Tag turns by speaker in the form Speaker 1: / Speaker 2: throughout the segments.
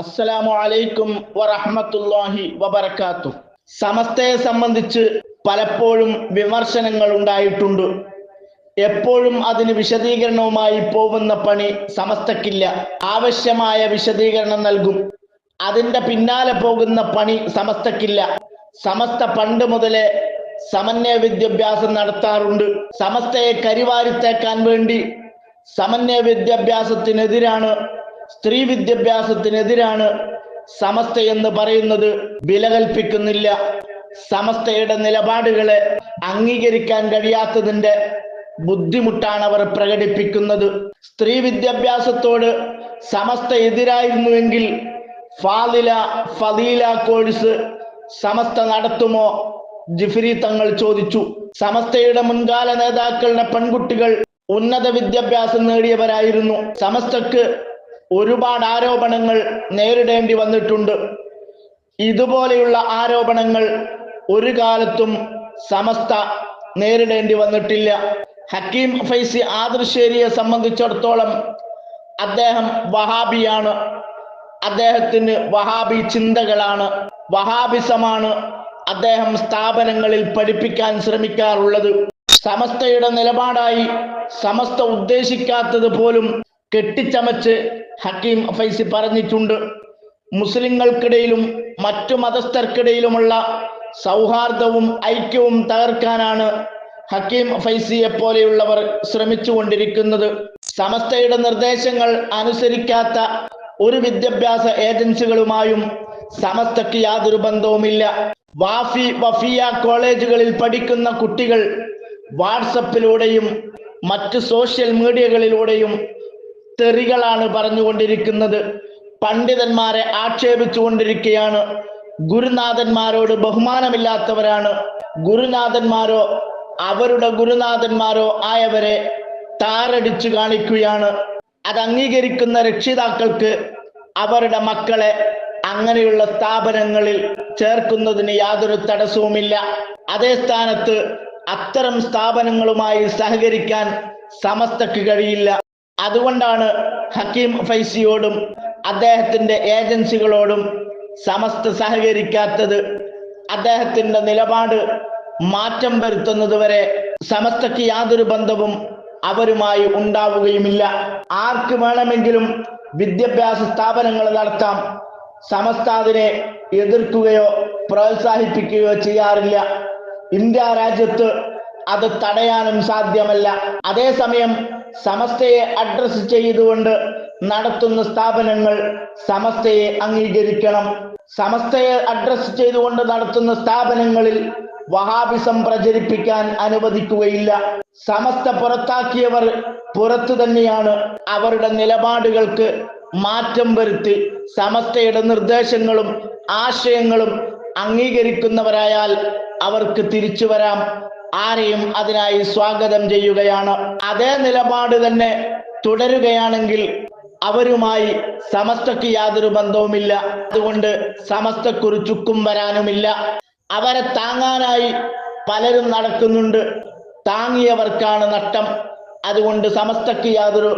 Speaker 1: അസ്സലാമു അലൈക്കും വറഹ്മത്തുള്ളാഹി വബർക്കാത്തു സമസ്തയെ സംബന്ധിച്ച് പലപ്പോഴും വിമർശനങ്ങൾ ഉണ്ടായിട്ടുണ്ട്. എപ്പോഴും അതിന് വിശദീകരണവുമായി പോകുന്ന പണി സമസ്തക്കില്ല ആവശ്യമായ വിശദീകരണം നൽകും. അതിന്റെ പിന്നാലെ പോകുന്ന പണി സമസ്തക്കില്ല സമസ്ത പണ്ട് മുതലേ സമന്വയ വിദ്യാഭ്യാസം നടത്താറുണ്ട്. സമസ്തയെ കരിവാരിത്തേക്കാൻ വേണ്ടി സമന്വയ വിദ്യാഭ്യാസത്തിനെതിരാണ് സ്ത്രീ വിദ്യാഭ്യാസത്തിനെതിരാണ് സമസ്ത എന്ന് പറയുന്നത്. വില കൽപ്പിക്കുന്നില്ല സമസ്തയുടെ നിലപാടുകളെ അംഗീകരിക്കാൻ കഴിയാത്തതിന്റെ ബുദ്ധിമുട്ടാണ് അവർ പ്രകടിപ്പിക്കുന്നത്. സ്ത്രീ വിദ്യാഭ്യാസത്തോട് സമസ്ത എതിരായിരുന്നുവെങ്കിൽ ഫാദില ഫദീല കോഴ്സ് സമസ്ത നടത്തുമോ? ജിഫ്രി തങ്ങൾ ചോദിച്ചു. സമസ്തയുടെ മുൻകാല നേതാക്കളുടെ പെൺകുട്ടികൾ ഉന്നത വിദ്യാഭ്യാസം നേടിയവരായിരുന്നു. സമസ്തക്ക് ഒരുപാട് ആരോപണങ്ങൾ നേരിടേണ്ടി വന്നിട്ടുണ്ട്. ഇതുപോലെയുള്ള ആരോപണങ്ങൾ ഒരു കാലത്തും സമസ്ത നേരിടേണ്ടി വന്നിട്ടില്ല. ഹക്കീം ഫൈസി ആദർശേരിയെ സംബന്ധിച്ചിടത്തോളം അദ്ദേഹം വഹാബിയാണ്. അദ്ദേഹത്തിന് വഹാബി ചിന്തകളാണ്. വഹാബിസമാണ് അദ്ദേഹം സ്ഥാപനങ്ങളിൽ പഠിപ്പിക്കാൻ ശ്രമിക്കാറുള്ളത്. സമസ്തയുടെ നിലപാടായി സമസ്ത ഉദ്ദേശിക്കാത്തത് പോലും കെട്ടിച്ചമച്ച് ഹക്കീം ഫൈസി പറഞ്ഞിട്ടുണ്ട്. മുസ്ലിങ്ങൾക്കിടയിലും മറ്റു മതസ്ഥർക്കിടയിലുമുള്ള സൗഹാർദ്ദവും ഐക്യവും തകർക്കാനാണ് ഹക്കീം ഫൈസിയെ പോലെയുള്ളവർ ശ്രമിച്ചുകൊണ്ടിരിക്കുന്നത്. സമസ്തയുടെ നിർദ്ദേശങ്ങൾ അനുസരിക്കാത്ത ഒരു വിദ്യാഭ്യാസ ഏജൻസികളുമായും സമസ്തക്ക് യാതൊരു ബന്ധവുമില്ല. വാഫി വഫിയ കോളേജുകളിൽ പഠിക്കുന്ന കുട്ടികൾ വാട്സപ്പിലൂടെയും മറ്റ് സോഷ്യൽ മീഡിയകളിലൂടെയും തെറികളാണ് പറഞ്ഞുകൊണ്ടിരിക്കുന്നത്. പണ്ഡിതന്മാരെ ആക്ഷേപിച്ചുകൊണ്ടിരിക്കുകയാണ്. ഗുരുനാഥന്മാരോട് ബഹുമാനമില്ലാത്തവരാണ്. ഗുരുനാഥന്മാരോ അവരുടെ ഗുരുനാഥന്മാരോ ആയവരെ താറടിച്ചു കാണിക്കുകയാണ്. അത് അംഗീകരിക്കുന്ന രക്ഷിതാക്കൾക്ക് അവരുടെ മക്കളെ അങ്ങനെയുള്ള സ്ഥാപനങ്ങളിൽ ചേർക്കുന്നതിന് യാതൊരു തടസ്സവുമില്ല. അതേ സ്ഥാനത്ത് അത്തരം സ്ഥാപനങ്ങളുമായി സഹകരിക്കാൻ സമസ്തക്ക് കഴിയില്ല. അതുകൊണ്ടാണ് ഹക്കീം ഫൈസിയോടും അദ്ദേഹത്തിന്റെ ഏജൻസികളോടും സമസ്ത സഹകരിക്കാത്തത്. അദ്ദേഹത്തിന്റെ നിലപാട് മാറ്റം വരുത്തുന്നത് വരെ സമസ്തക്ക് യാതൊരു ബന്ധവും അവരുമായി ഉണ്ടാവുകയുമില്ല. ആർക്ക് വേണമെങ്കിലും വിദ്യാഭ്യാസ സ്ഥാപനങ്ങൾ നടത്താം. സമസ്ത അതിനെ എതിർക്കുകയോ പ്രോത്സാഹിപ്പിക്കുകയോ ചെയ്യാറില്ല. ഇന്ത്യ രാജ്യത്ത് അത് തടയാനും സാധ്യമല്ല. അതേസമയം സമസ്തയെ അഡ്രസ് ചെയ്തുകൊണ്ട് നടത്തുന്ന സ്ഥാപനങ്ങൾ സമസ്തയെ അംഗീകരിക്കണം. സമസ്തയെ അഡ്രസ് ചെയ്തുകൊണ്ട് നടത്തുന്ന സ്ഥാപനങ്ങളിൽ വഹാബിസം പ്രചരിപ്പിക്കാൻ അനുവദിക്കുകയില്ല. സമസ്ത പുറത്താക്കിയവർ പുറത്തു തന്നെയാണ്. അവരുടെ നിലപാടുകൾക്ക് മാറ്റം വരുത്തി സമസ്തയുടെ നിർദ്ദേശങ്ങളും ആശയങ്ങളും അംഗീകരിക്കുന്നവരായാൽ അവർക്ക് തിരിച്ചു വരാം. ആരെയും അതിനായി സ്വാഗതം ചെയ്യുകയാണ്. അതേ നിലപാട് തന്നെ തുടരുകയാണെങ്കിൽ അവരുമായി സമസ്തക്ക് യാതൊരു ബന്ധവുമില്ല. അതുകൊണ്ട് സമസ്തക്കൊരു ചുക്കും വരാനുമില്ല. അവരെ താങ്ങാനായി പലരും നടക്കുന്നുണ്ട്. താങ്ങിയവർക്കാണ് നഷ്ടം അതുകൊണ്ട് സമസ്തക്ക് യാതൊരു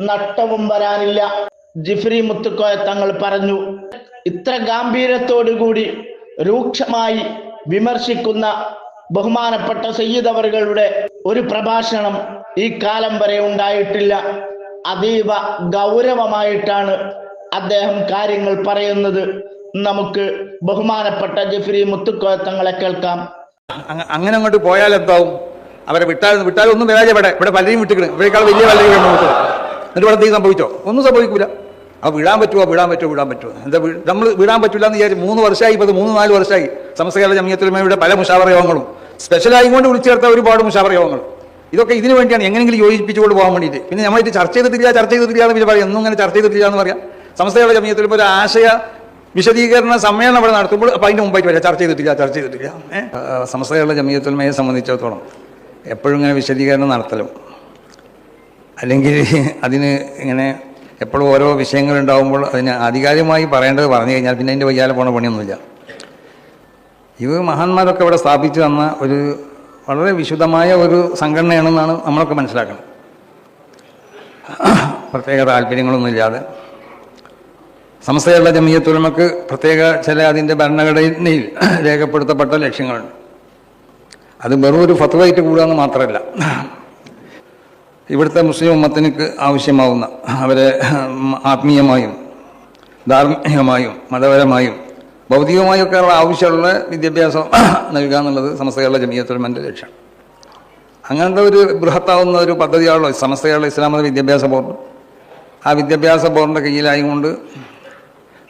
Speaker 1: നഷ്ടവും വരാനില്ല. ജിഫ്രി മുത്തുക്കോയ തങ്ങൾ പറഞ്ഞു ഇത്ര ഗാംഭീര്യത്തോടുകൂടി രൂക്ഷമായി വിമർശിക്കുന്ന ബഹുമാനപ്പെട്ട സയ്യിദ് അവറുകളുടെ ഒരു പ്രഭാഷണം ഈ കാലം വരെ ഉണ്ടായിട്ടില്ല. അതീവ ഗൗരവമായിട്ടാണ് അദ്ദേഹം കാര്യങ്ങൾ പറയുന്നത്. നമുക്ക് ബഹുമാനപ്പെട്ട ജഫ്രി മുത്തുക്കോയത്തങ്ങളെ കേൾക്കാം.
Speaker 2: അങ്ങനെ അങ്ങോട്ട് പോയാൽ എന്താവും? അവരെ വിട്ടാൽ വിട്ടാൽ ഒന്നും വരാതെ ഇവിടെ പലരെയും വിട്ടിക്കണം ഇവരെക്കാൾ വലിയ പലരെയും എന്നിട്ട് ഇവിടെ എന്തെങ്കിലും സംഭവിച്ചോ? ഒന്നും സംഭവിക്കൂല. അപ്പോൾ വിടാൻ പറ്റുമോ വിടാൻ പറ്റുമോ വിടാൻ പറ്റുമോ എന്താ നമ്മൾ വിടാൻ പറ്റില്ല എന്ന് വിചാരിച്ചു മൂന്ന് വർഷമായി ഇപ്പോൾ മൂന്ന് നാല് വർഷമായി. സമസ്തകാല ജമിയത്തുലമയുടെ പല മുഷാവറ യോഗങ്ങളും. സ്പെഷ്യലായി കൊണ്ട് വിളിച്ചു ചേർത്ത ഒരുപാട് യോഗങ്ങൾ ഇതൊക്കെ ഇതിനു വേണ്ടിയാണ് എങ്ങനെയെങ്കിലും യോജിപ്പിച്ചുകൊണ്ട് പോകാൻ വേണ്ടിയിട്ട്. പിന്നെ നമ്മളിത് ചർച്ച ചെയ്തിട്ടില്ല ചർച്ച ചെയ്തിട്ടില്ല എന്ന് പിന്നെ പറയാം ഒന്നും അങ്ങനെ ചർച്ച ചെയ്തിട്ടില്ല എന്ന് പറയാം. സംസ്ഥയുടെ ഇപ്പോൾ ഒരു ആശയ വിശദീകരണ സമ്മേളനം അവിടെ നടത്തുമ്പോൾ അപ്പോൾ അതിന്റെ മുമ്പായിട്ട് വരാം. ചർച്ച ചെയ്തിട്ടില്ല ചർച്ച ചെയ്തിട്ടില്ല. ഏഹ് സംസ്ഥകളുടെ മേയെ സംബന്ധിച്ചിടത്തോളം എപ്പോഴും ഇങ്ങനെ വിശദീകരണം നടത്തലും അല്ലെങ്കിൽ അതിന് ഇങ്ങനെ എപ്പോഴും ഓരോ വിഷയങ്ങളുണ്ടാകുമ്പോൾ അതിന് ആധികാരികമായി പറയേണ്ടത് പറഞ്ഞു കഴിഞ്ഞാൽ പിന്നെ അതിന്റെ വയ്യാലെ പോണ പണിയൊന്നുമില്ല. ഇത് മഹാന്മാരൊക്കെ ഇവിടെ സ്ഥാപിച്ചു തന്ന ഒരു വളരെ വിശുദ്ധമായ ഒരു സംഘടനയാണെന്നാണ് നമ്മളൊക്കെ മനസ്സിലാക്കുന്നത്. പ്രത്യേക താല്പര്യങ്ങളൊന്നുമില്ലാതെ സംസ്ഥയുള്ള ജമീയത്തുലമക്ക് പ്രത്യേക ചില അതിന്റെ ഭരണഘടനയിൽ രേഖപ്പെടുത്തപ്പെട്ട ലക്ഷ്യങ്ങളുണ്ട്. അത് വെറും ഒരു ഫത്വയായിട്ട് കൂടുകയെന്ന് മാത്രമല്ല. ഇവിടുത്തെ മുസ്ലിം ഉമ്മത്തിനക്ക് ആവശ്യമാവുന്ന അവരെ ആത്മീയമായും ധാർമ്മികമായും മതപരമായും ഭൗതികമായും ഒക്കെ ഉള്ള ആവശ്യമുള്ള വിദ്യാഭ്യാസം നൽകുക എന്നുള്ളത് സമസ്ത കേരള ജമീയത്തുലമന്റെ ലക്ഷ്യം. അങ്ങനത്തെ ഒരു ബൃഹത്താവുന്ന ഒരു പദ്ധതിയാണല്ലോ സമസ്ത കേരള ഇസ്ലാമത വിദ്യാഭ്യാസ ബോർഡ്. ആ വിദ്യാഭ്യാസ ബോർഡിന്റെ കീഴിലായതുകൊണ്ട്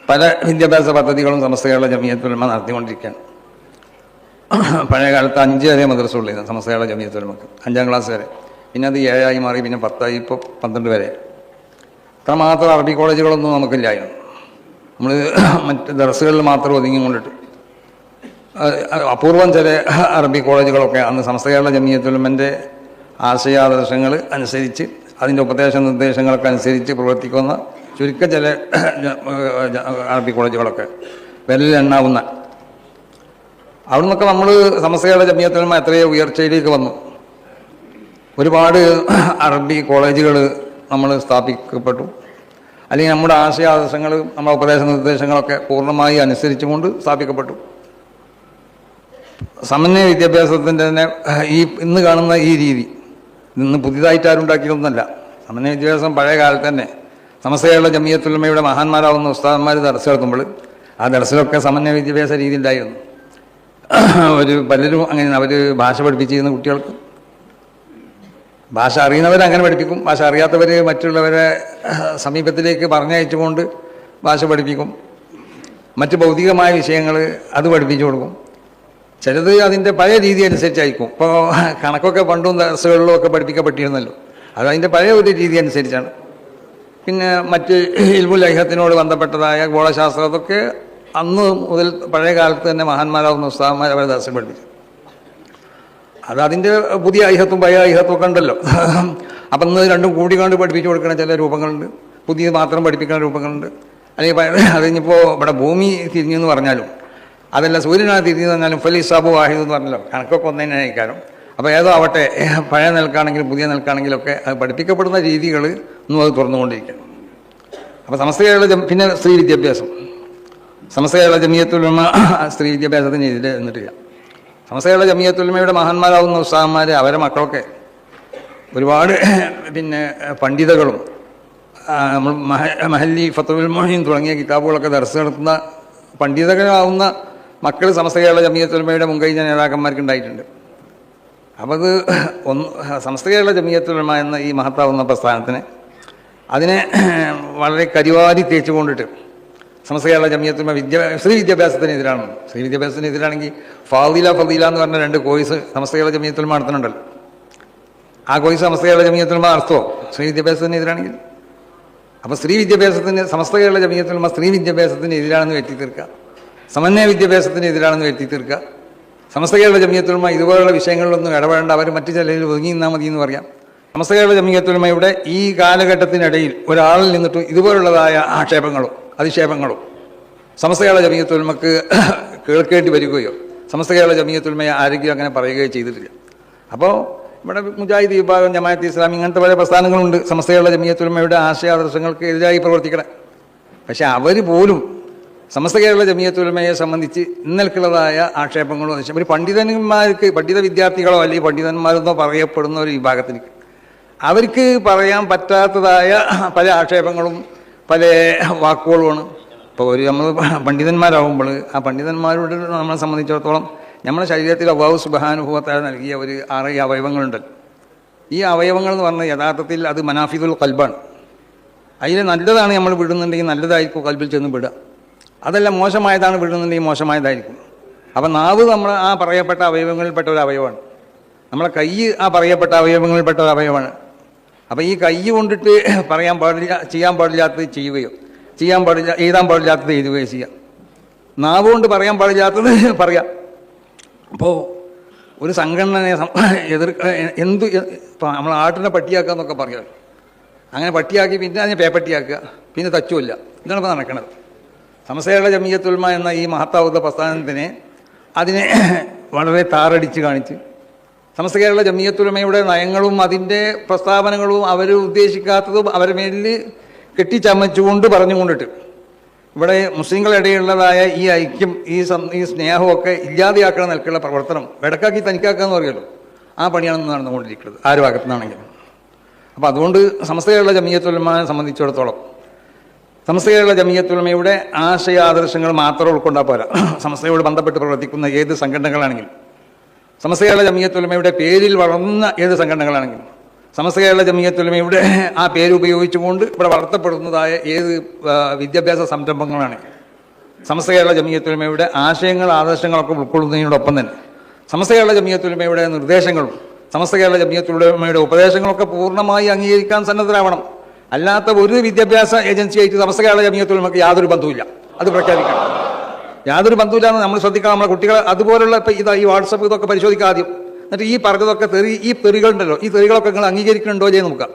Speaker 2: പല വിദ്യാഭ്യാസ പദ്ധതികളും സമസ്ത കേരള ജമീയത്തുലമ നടത്തിക്കൊണ്ടിരിക്കുകയാണ്. പഴയ കാലത്ത് അഞ്ച് വരെ മദ്രസ ഉള്ളിരുന്നു കേരള ജമീയത്തുലമക്ക് അഞ്ചാം ക്ലാസ് വരെ. പിന്നെ അത് ഏഴായി മാറി പിന്നെ പത്തായി ഇപ്പോൾ പന്ത്രണ്ട് വരെ. അത്രമാത്രം അറബി കോളേജുകളൊന്നും നമുക്കില്ലായിരുന്നു. നമ്മൾ മറ്റ് ദർസുകളിൽ മാത്രം ഒതുങ്ങി കൊണ്ടിട്ട് അഹ് അപൂർവം ചില അറബി കോളേജുകളൊക്കെ അന്ന് സംസ്ഥകളുടെ ജമീയത്തുലമന്റെ ആശയാദർശങ്ങൾ അനുസരിച്ച് അതിന്റെ ഉപദേശ നിർദ്ദേശങ്ങളൊക്കെ അനുസരിച്ച് പ്രവർത്തിക്കുന്ന ചുരുക്ക ചില അറബി കോളേജുകളൊക്കെ. വിരലിൽ എണ്ണാവുന്ന. അവിടെ നിന്നൊക്കെ നമ്മൾ കേരള ജമീയത്തുലമ എത്രയോ ഉയർച്ചയിലേക്ക് വന്നു. ഒരുപാട് അറബി കോളേജുകൾ നമ്മൾ സ്ഥാപിക്കപ്പെട്ടു. അല്ലെങ്കിൽ നമ്മുടെ ആശയാദർശങ്ങൾ നമ്മുടെ ഉപദേശ നിർദ്ദേശങ്ങളൊക്കെ പൂർണമായി അനുസരിച്ചുകൊണ്ട് സ്ഥാപിക്കപ്പെട്ടു. സമന്വയ വിദ്യാഭ്യാസത്തിന്റെ തന്നെ ഈ ഇന്ന് കാണുന്ന ഈ രീതി ഇന്ന് പുതിയതായിട്ട് ആരുണ്ടാക്കിയതൊന്നല്ല സമന്വയ വിദ്യാഭ്യാസം പഴയ കാലത്ത് തന്നെ സമസ്തയുള്ള ജമിയത്തുലമയുടെ മഹാന്മാരാവുന്ന ഉസ്താദന്മാർ ദർശ നടത്തുമ്പോൾ ആ ദർശനമൊക്കെ സമന്വയ വിദ്യാഭ്യാസ രീതി ഉണ്ടായിരുന്നു ഒരു പലരും അങ്ങനെ അവർ ഭാഷ പഠിപ്പിച്ചിരുന്ന കുട്ടികൾക്ക് ഭാഷ അറിയുന്നവർ അങ്ങനെ പഠിപ്പിക്കും. ഭാഷ അറിയാത്തവർ മറ്റുള്ളവരെ സമീപത്തിലേക്ക് പറഞ്ഞയച്ചുകൊണ്ട് ഭാഷ പഠിപ്പിക്കും. മറ്റ് ഭൗതികമായ വിഷയങ്ങൾ അത് പഠിപ്പിച്ചു കൊടുക്കും. ചിലത് അതിന്റെ പഴയ രീതി അനുസരിച്ചായിരിക്കും. ഇപ്പോൾ കണക്കൊക്കെ പണ്ടും ദർസുകളിലും ഒക്കെ പഠിപ്പിക്കപ്പെട്ടിരുന്നല്ലോ. അത് അതിന്റെ പഴയ ഒരു രീതി അനുസരിച്ചാണ്. പിന്നെ മറ്റ് ഇൽമു ലൈഹത്തിനോട് ബന്ധപ്പെട്ടതായ ഗോളശാസ്ത്രം അതൊക്കെ അന്ന് മുതൽ പഴയ കാലത്ത് തന്നെ മഹാന്മാരാവുന്ന ഉസ്താദന്മാർ അവരെ ദർശനം പഠിപ്പിച്ചു. അത് അതിന്റെ പുതിയ ഐഹത്വം പഴയ ഐഹത്വം ഒക്കെ ഉണ്ടല്ലോ. അപ്പം ഇന്ന് രണ്ടും കൂടി കണ്ട് പഠിപ്പിച്ചു കൊടുക്കുന്ന ചില രൂപങ്ങളുണ്ട്. പുതിയത് മാത്രം പഠിപ്പിക്കുന്ന രൂപങ്ങളുണ്ട്. അല്ലെങ്കിൽ പഴയ അത് കഴിഞ്ഞിപ്പോൾ ഇവിടെ ഭൂമി തിരിഞ്ഞു എന്ന് പറഞ്ഞാലും അതല്ല സൂര്യനാണ് തിരിഞ്ഞു പറഞ്ഞാലും ഫലി സാബു വാഹിദ് എന്ന് പറഞ്ഞല്ലോ. കണക്കൊക്കെ ഒന്നതിനെ അയക്കാനും അപ്പോൾ ഏതോ ആവട്ടെ പഴയ നിൽക്കാണെങ്കിലും പുതിയ നിൽക്കാണെങ്കിലൊക്കെ അത് പഠിപ്പിക്കപ്പെടുന്ന രീതികൾ ഇന്നും അത് തുറന്നുകൊണ്ടിരിക്കണം അപ്പോൾ സമസ്ത കേരള പിന്നെ സ്ത്രീ വിദ്യാഭ്യാസം. സമസ്ത കേരള ജമീയത്തിലുള്ള സ്ത്രീ വിദ്യാഭ്യാസത്തിന് എതിരെ നിന്നിട്ടില്ല. സമസ്തകളുടെ ജമിയത്തുലമയുടെ മഹാന്മാരാവുന്ന ഉസ്താഹന്മാർ അവരെ മക്കളൊക്കെ ഒരുപാട് പിന്നെ പണ്ഡിതകളും നമ്മൾ മഹ മഹല്ലി ഫത്തുൽ മൊഹീൻ തുടങ്ങിയ കിതാബുകളൊക്കെ ദർശ നടത്തുന്ന പണ്ഡിതകളാവുന്ന മക്കൾ സമസ്തകളുടെ ജമിയത്തുലമയുടെ മുൻകഴിഞ്ഞ നേതാക്കന്മാർക്ക് ഉണ്ടായിട്ടുണ്ട്. അപ്പോൾ അത് ഒന്ന് സംസ്ഥകളുടെ ജമിയത്തുലമ എന്ന ഈ മഹത്താവുന്ന പ്രസ്ഥാനത്തിന് അതിനെ വളരെ കരിവാരി തേച്ചു കൊണ്ടിട്ട് സമസ്തകളുടെ ജമിയത്തുലമ വിദ്യ സ്ത്രീ വിദ്യാഭ്യാസത്തിനെതിരാണ് സ്ത്രീ വിദ്യാഭ്യാസത്തിനെതിരാണെങ്കിൽ ഫാദില ഫദീല എന്ന് പറഞ്ഞ രണ്ട് കോഴ്സ് സമസ്തകളുടെ ജമിയത്തുലമ നടത്തുന്നുണ്ടല്ലോ. ആ കോഴ്സ് സമസ്തകളുടെ ജമിയത്തുലമ നടത്തുമോ സ്ത്രീ വിദ്യാഭ്യാസത്തിനെതിരാണെങ്കിൽ അപ്പോൾ സ്ത്രീ വിദ്യാഭ്യാസത്തിന് സമസ്തകളുടെ ജമിയത്തുലമ സ്ത്രീ വിദ്യാഭ്യാസത്തിന് എതിരാണെന്ന് വെട്ടി തീർക്കുക സമന്വയ വിദ്യാഭ്യാസത്തിന് എതിരാണെന്ന് വെട്ടി തീർക്കുക സമസ്തകളുടെ ജമിയത്തുലമ ഇതുപോലുള്ള വിഷയങ്ങളിലൊന്നും ഇടപെടേണ്ട. അവർ മറ്റു ചിലരിൽ ഒതുങ്ങി നിന്നാൽ മതി എന്ന് പറയാം. സമസ്തകളുടെ ജമിയത്തുലമയുടെ ഈ കാലഘട്ടത്തിനിടയിൽ ഒരാളിൽ നിന്നിട്ടും ഇതുപോലുള്ളതായ ആക്ഷേപങ്ങളോ അധിക്ഷേപങ്ങളോ സമസ്തകളുടെ ജമിയത്തുലമക്ക് കേൾക്കേണ്ടി വരികയോ സമസ്തകളുടെ ജമിയത്തുലമയെ ആരെങ്കിലും അങ്ങനെ പറയുകയോ ചെയ്തിട്ടില്ല. അപ്പോൾ ഇവിടെ മുജാഹിദ് വിഭാഗം ജമാഅത്ത് ഇസ്ലാം ഇങ്ങനത്തെ പല പ്രസ്ഥാനങ്ങളുണ്ട്. സമസ്തകളുടെ ജമിയത്തുലമയുടെ ആശയാദർശങ്ങൾക്ക് എതിരായി പ്രവർത്തിക്കണം. പക്ഷെ അവർ പോലും സമസ്ത കേരള ജമിയത്തുലമയെ സംബന്ധിച്ച് ഇന്നൽക്കുള്ളതായ ആക്ഷേപങ്ങളോ ഒരു പണ്ഡിതന്മാർക്ക് പണ്ഡിത വിദ്യാർത്ഥികളോ അല്ലെങ്കിൽ പണ്ഡിതന്മാരെന്നോ പറയപ്പെടുന്ന ഒരു വിഭാഗത്തിലേക്ക് അവർക്ക് പറയാൻ പറ്റാത്തതായ പല ആക്ഷേപങ്ങളും പല വാക്കുകളുമാണ്. ഇപ്പോൾ ഒരു നമ്മൾ പണ്ഡിതന്മാരാകുമ്പോൾ ആ പണ്ഡിതന്മാരോട് നമ്മളെ സംബന്ധിച്ചിടത്തോളം നമ്മുടെ ശരീരത്തിൽ അള്ളാഹു സുബാനുഭവത്താൽ നൽകിയ ഒരു ആറ് അവയവങ്ങളുണ്ട്. ഈ അവയവങ്ങൾ എന്ന് പറഞ്ഞാൽ യഥാർത്ഥത്തിൽ അത് മനാഫിദുൽ കൽബാണ് അതിൽ നല്ലതാണ് നമ്മൾ വിടുന്നുണ്ടെങ്കിൽ നല്ലതായിരിക്കും കൽബിൽ ചെന്ന് വിടുക. അതല്ല മോശമായതാണ് വിടുന്നുണ്ടെങ്കിൽ മോശമായതായിരിക്കും. അപ്പം നാവ് നമ്മൾ ആ പറയപ്പെട്ട അവയവങ്ങളിൽപ്പെട്ട ഒരു അവയവമാണ്. നമ്മളെ കൈ ആ പറയപ്പെട്ട അവയവങ്ങളിൽപ്പെട്ട ഒരു അവയവമാണ്. അപ്പം ഈ കൈ കൊണ്ടിട്ട് പറയാൻ പാടില്ല ചെയ്യാൻ പാടില്ലാത്തത് ചെയ്യുകയോ ചെയ്യാൻ പാടില്ല എഴുതാൻ പാടില്ലാത്തത് എഴുതുകയോ ചെയ്യാം. നാവ് കൊണ്ട് പറയാൻ പാടില്ലാത്തത് പറയാം. അപ്പോൾ ഒരു സംഘടനയെ എതിർ എന്ത് ഇപ്പം നമ്മൾ ആട്ടിനെ പട്ടിയാക്കുക എന്നൊക്കെ പറയാം അങ്ങനെ പട്ടിയാക്കി പിന്നെ അതിനെ പേപ്പട്ടിയാക്കുക പിന്നെ തച്ചുമില്ല ഇതാണ് ഇപ്പോൾ നടക്കുന്നത് സമസ്തയുടെ ജമീയത്തുൽമ എന്ന ഈ മഹത്താവുദ്ധ പ്രസ്ഥാനത്തിനെ അതിനെ വളരെ താറടിച്ച് കാണിച്ച് സമസ്ത കേരള ജമീയത്തുലമയുടെ നയങ്ങളും അതിന്റെ പ്രസ്താവനകളും അവർ ഉദ്ദേശിക്കാത്തതും അവരെ മേലിൽ കെട്ടിച്ചമച്ചുകൊണ്ട് പറഞ്ഞുകൊണ്ടിട്ട് ഇവിടെ മുസ്ലിങ്ങളിടയിലുള്ളതായ ഈ ഐക്യം ഈ ഈ സ്നേഹമൊക്കെ ഇല്ലാതെയാക്കണ നിലക്കുള്ള പ്രവർത്തനം വെടക്കാക്കി തനിക്കാക്കുക എന്ന് പറയുമല്ലോ. ആ പണിയാണ് നടന്നുകൊണ്ടിരിക്കുന്നത് ആര് ഭാഗത്തു നിന്നാണെങ്കിലും അപ്പോൾ അതുകൊണ്ട് സമസ്ത കേരള ജമീയത്തുലമയെ സംബന്ധിച്ചിടത്തോളം കേരള ജമീയത്തുലമയുടെ ആശയ ആദർശങ്ങൾ മാത്രം ഉൾക്കൊണ്ടാൽ പോരാ. സമസ്തയോട് ബന്ധപ്പെട്ട് പ്രവർത്തിക്കുന്ന ഏത് സംഘടനകളാണെങ്കിലും. സമസ്തകളുടെ ജമീയത്തുലമയുടെ പേരിൽ വളർന്ന ഏത് സംഘടനകളാണെങ്കിലും സമസ്ത കേരള ജമീയത്തുലമയുടെ ആ പേരുപയോഗിച്ചുകൊണ്ട് ഇവിടെ വളർത്തപ്പെടുന്നതായ ഏത് വിദ്യാഭ്യാസ സംരംഭങ്ങളാണെങ്കിലും സമസ്ത കേരള ജമീയത്തുലമയുടെ ആശയങ്ങൾ ആദർശങ്ങളൊക്കെ ഉൾക്കൊള്ളുന്നതിനോടൊപ്പം തന്നെ സമസ്ത കേരള ജമീയത്തുലമയുടെ നിർദ്ദേശങ്ങളും സമസ്ത കേരള ജമീയത്തുലമയുടെ ഉപദേശങ്ങളൊക്കെ പൂർണമായി അംഗീകരിക്കാൻ സന്നദ്ധരാവണം. അല്ലാത്ത ഒരു വിദ്യാഭ്യാസ ഏജൻസിയായിട്ട് സമസ്ത കേരള ജമീയത്തുലമക്ക് യാതൊരു ബന്ധവുമില്ല. അത് പ്രഖ്യാപിക്കണം. യാതൊരു ബന്ധമില്ലാന്ന് നമ്മൾ ശ്രദ്ധിക്കണം. നമ്മുടെ കുട്ടികളെ അതുപോലുള്ള ഇപ്പം ഇതാ ഈ വാട്സപ്പ് ഇതൊക്കെ പരിശോധിക്കുക ആദ്യം. എന്നിട്ട് ഈ പറഞ്ഞതൊക്കെ തെറി ഈ തെറികളുണ്ടല്ലോ ഈ തെറികളൊക്കെ നിങ്ങൾ അംഗീകരിക്കുന്നുണ്ടോ ചെയ്ത് നോക്കുക.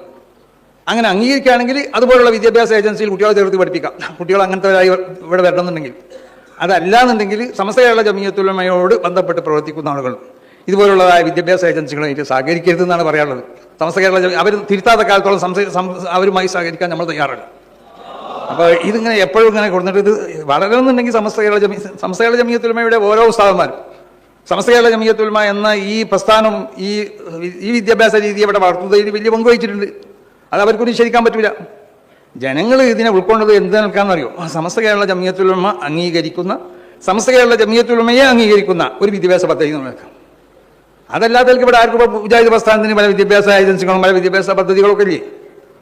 Speaker 2: അങ്ങനെ അംഗീകരിക്കുകയാണെങ്കിൽ അതുപോലുള്ള വിദ്യാഭ്യാസ ഏജൻസിയിൽ കുട്ടികളെ ചേർത്ത് പഠിപ്പിക്കാം. കുട്ടികൾ അങ്ങനത്തെ ഇവിടെ വരണമെന്നുണ്ടെങ്കിൽ. അതല്ലാന്നുണ്ടെങ്കിൽ കേരള ജമീയത്തുലമയോട് ബന്ധപ്പെട്ട് പ്രവർത്തിക്കുന്ന ആളുകൾ ഇതുപോലുള്ളതായ വിദ്യാഭ്യാസ ഏജൻസികളായിട്ട് സഹകരിക്കരുതെന്നാണ് പറയാനുള്ളത്. സമസ്ത കേരള അവർ തിരുത്താത്ത കാലത്തോളം സംസ- അവരുമായി സഹകരിക്കാൻ നമ്മൾ തയ്യാറല്ല. അപ്പോൾ ഇതിങ്ങനെ എപ്പോഴും ഇങ്ങനെ കൊടുത്തിട്ട് ഇത് വളരണമെന്നുണ്ടെങ്കിൽ സമസ്ത കേരള ജമീ സമസ്ത കേരള ജമീയത്തുലമയുടെ ഓരോ ഉസ്താദന്മാരും സമസ്ത കേരള ജമീയത്തുലമ എന്ന ഈ പ്രസ്ഥാനം ഈ ഈ വിദ്യാഭ്യാസ രീതി ഇവിടെ വളർത്തുന്നതിൽ വലിയ പങ്ക് വഹിച്ചിട്ടുണ്ട് അത് അവർക്കൊന്നും ശരിക്കാൻ പറ്റില്ല ജനങ്ങൾ ഇതിനെ ഉൾക്കൊണ്ടത് എന്ത് നിൽക്കാമെന്നറിയോ സമസ്ത കേരള ജമീയത്തുലമ അംഗീകരിക്കുന്ന സമസ്ത കേരള ജമീയത്തുലമയെ അംഗീകരിക്കുന്ന ഒരു വിദ്യാഭ്യാസ പദ്ധതി നമ്മൾക്ക് അതല്ലാത്തവർക്ക് ഇവിടെ ആർക്കും മുജാഹിദ് പ്രസ്ഥാനത്തിന് പല വിദ്യാഭ്യാസ ഏജൻസികളും പല വിദ്യാഭ്യാസ പദ്ധതികളൊക്കെ ഇല്ലേ?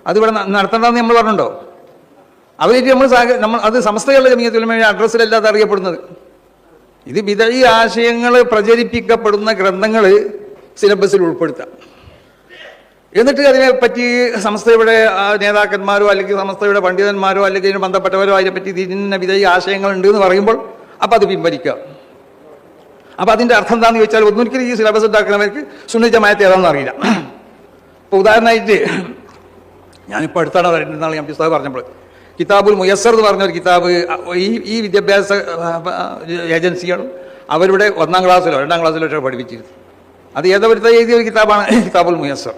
Speaker 2: അതിവിടെ നടത്തേണ്ടതെന്ന് നമ്മൾ പറഞ്ഞിട്ടുണ്ടോ? അവരായിട്ട് നമ്മൾ നമ്മൾ അത് സമസ്തകളുടെ ജമീയത്തുലമയുടെ അഡ്രസ്സിലല്ലാതെ അറിയപ്പെടുന്നത്. ഇത് വിതഴി ആശയങ്ങൾ പ്രചരിപ്പിക്കപ്പെടുന്ന ഗ്രന്ഥങ്ങൾ സിലബസിൽ ഉൾപ്പെടുത്താം. എന്നിട്ട് അതിനെപ്പറ്റി സംസ്ഥയുടെ നേതാക്കന്മാരോ അല്ലെങ്കിൽ സംസ്ഥയുടെ പണ്ഡിതന്മാരോ അല്ലെങ്കിൽ ഇതിന് ബന്ധപ്പെട്ടവരോ അതിനെപ്പറ്റി ഇതിന് വിധേയ ആശയങ്ങൾ ഉണ്ട് എന്ന് പറയുമ്പോൾ അപ്പം അത് പിൻവലിക്കുക അപ്പം അതിന്റെ അർത്ഥം എന്താണെന്ന് ചോദിച്ചാൽ ഒന്നൊരിക്കലും ഈ സിലബസ് ഉണ്ടാക്കുന്നവർക്ക് സുന്നി തേതാന്ന് അറിയില്ല. ഇപ്പോൾ ഉദാഹരണമായിട്ട് ഞാനിപ്പോൾ അടുത്താണ് പറയുന്നത് ഞാൻ പുസ്തകം പറഞ്ഞപ്പോൾ. കിതാബുൽ മുയസ്സർ എന്ന് പറഞ്ഞ ഒരു കിതാബ് ഈ ഈ വിദ്യാഭ്യാസ ഏജൻസികളും അവരുടെ ഒന്നാം ക്ലാസ്സിലോ രണ്ടാം ക്ലാസ്സിലോ ഒക്കെ പഠിപ്പിച്ചിരുന്നു അത് ഏതവരുത്തെ എഴുതിയ ഒരു കിതാബാണ് കിതാബുൽ മുയസ്സർ.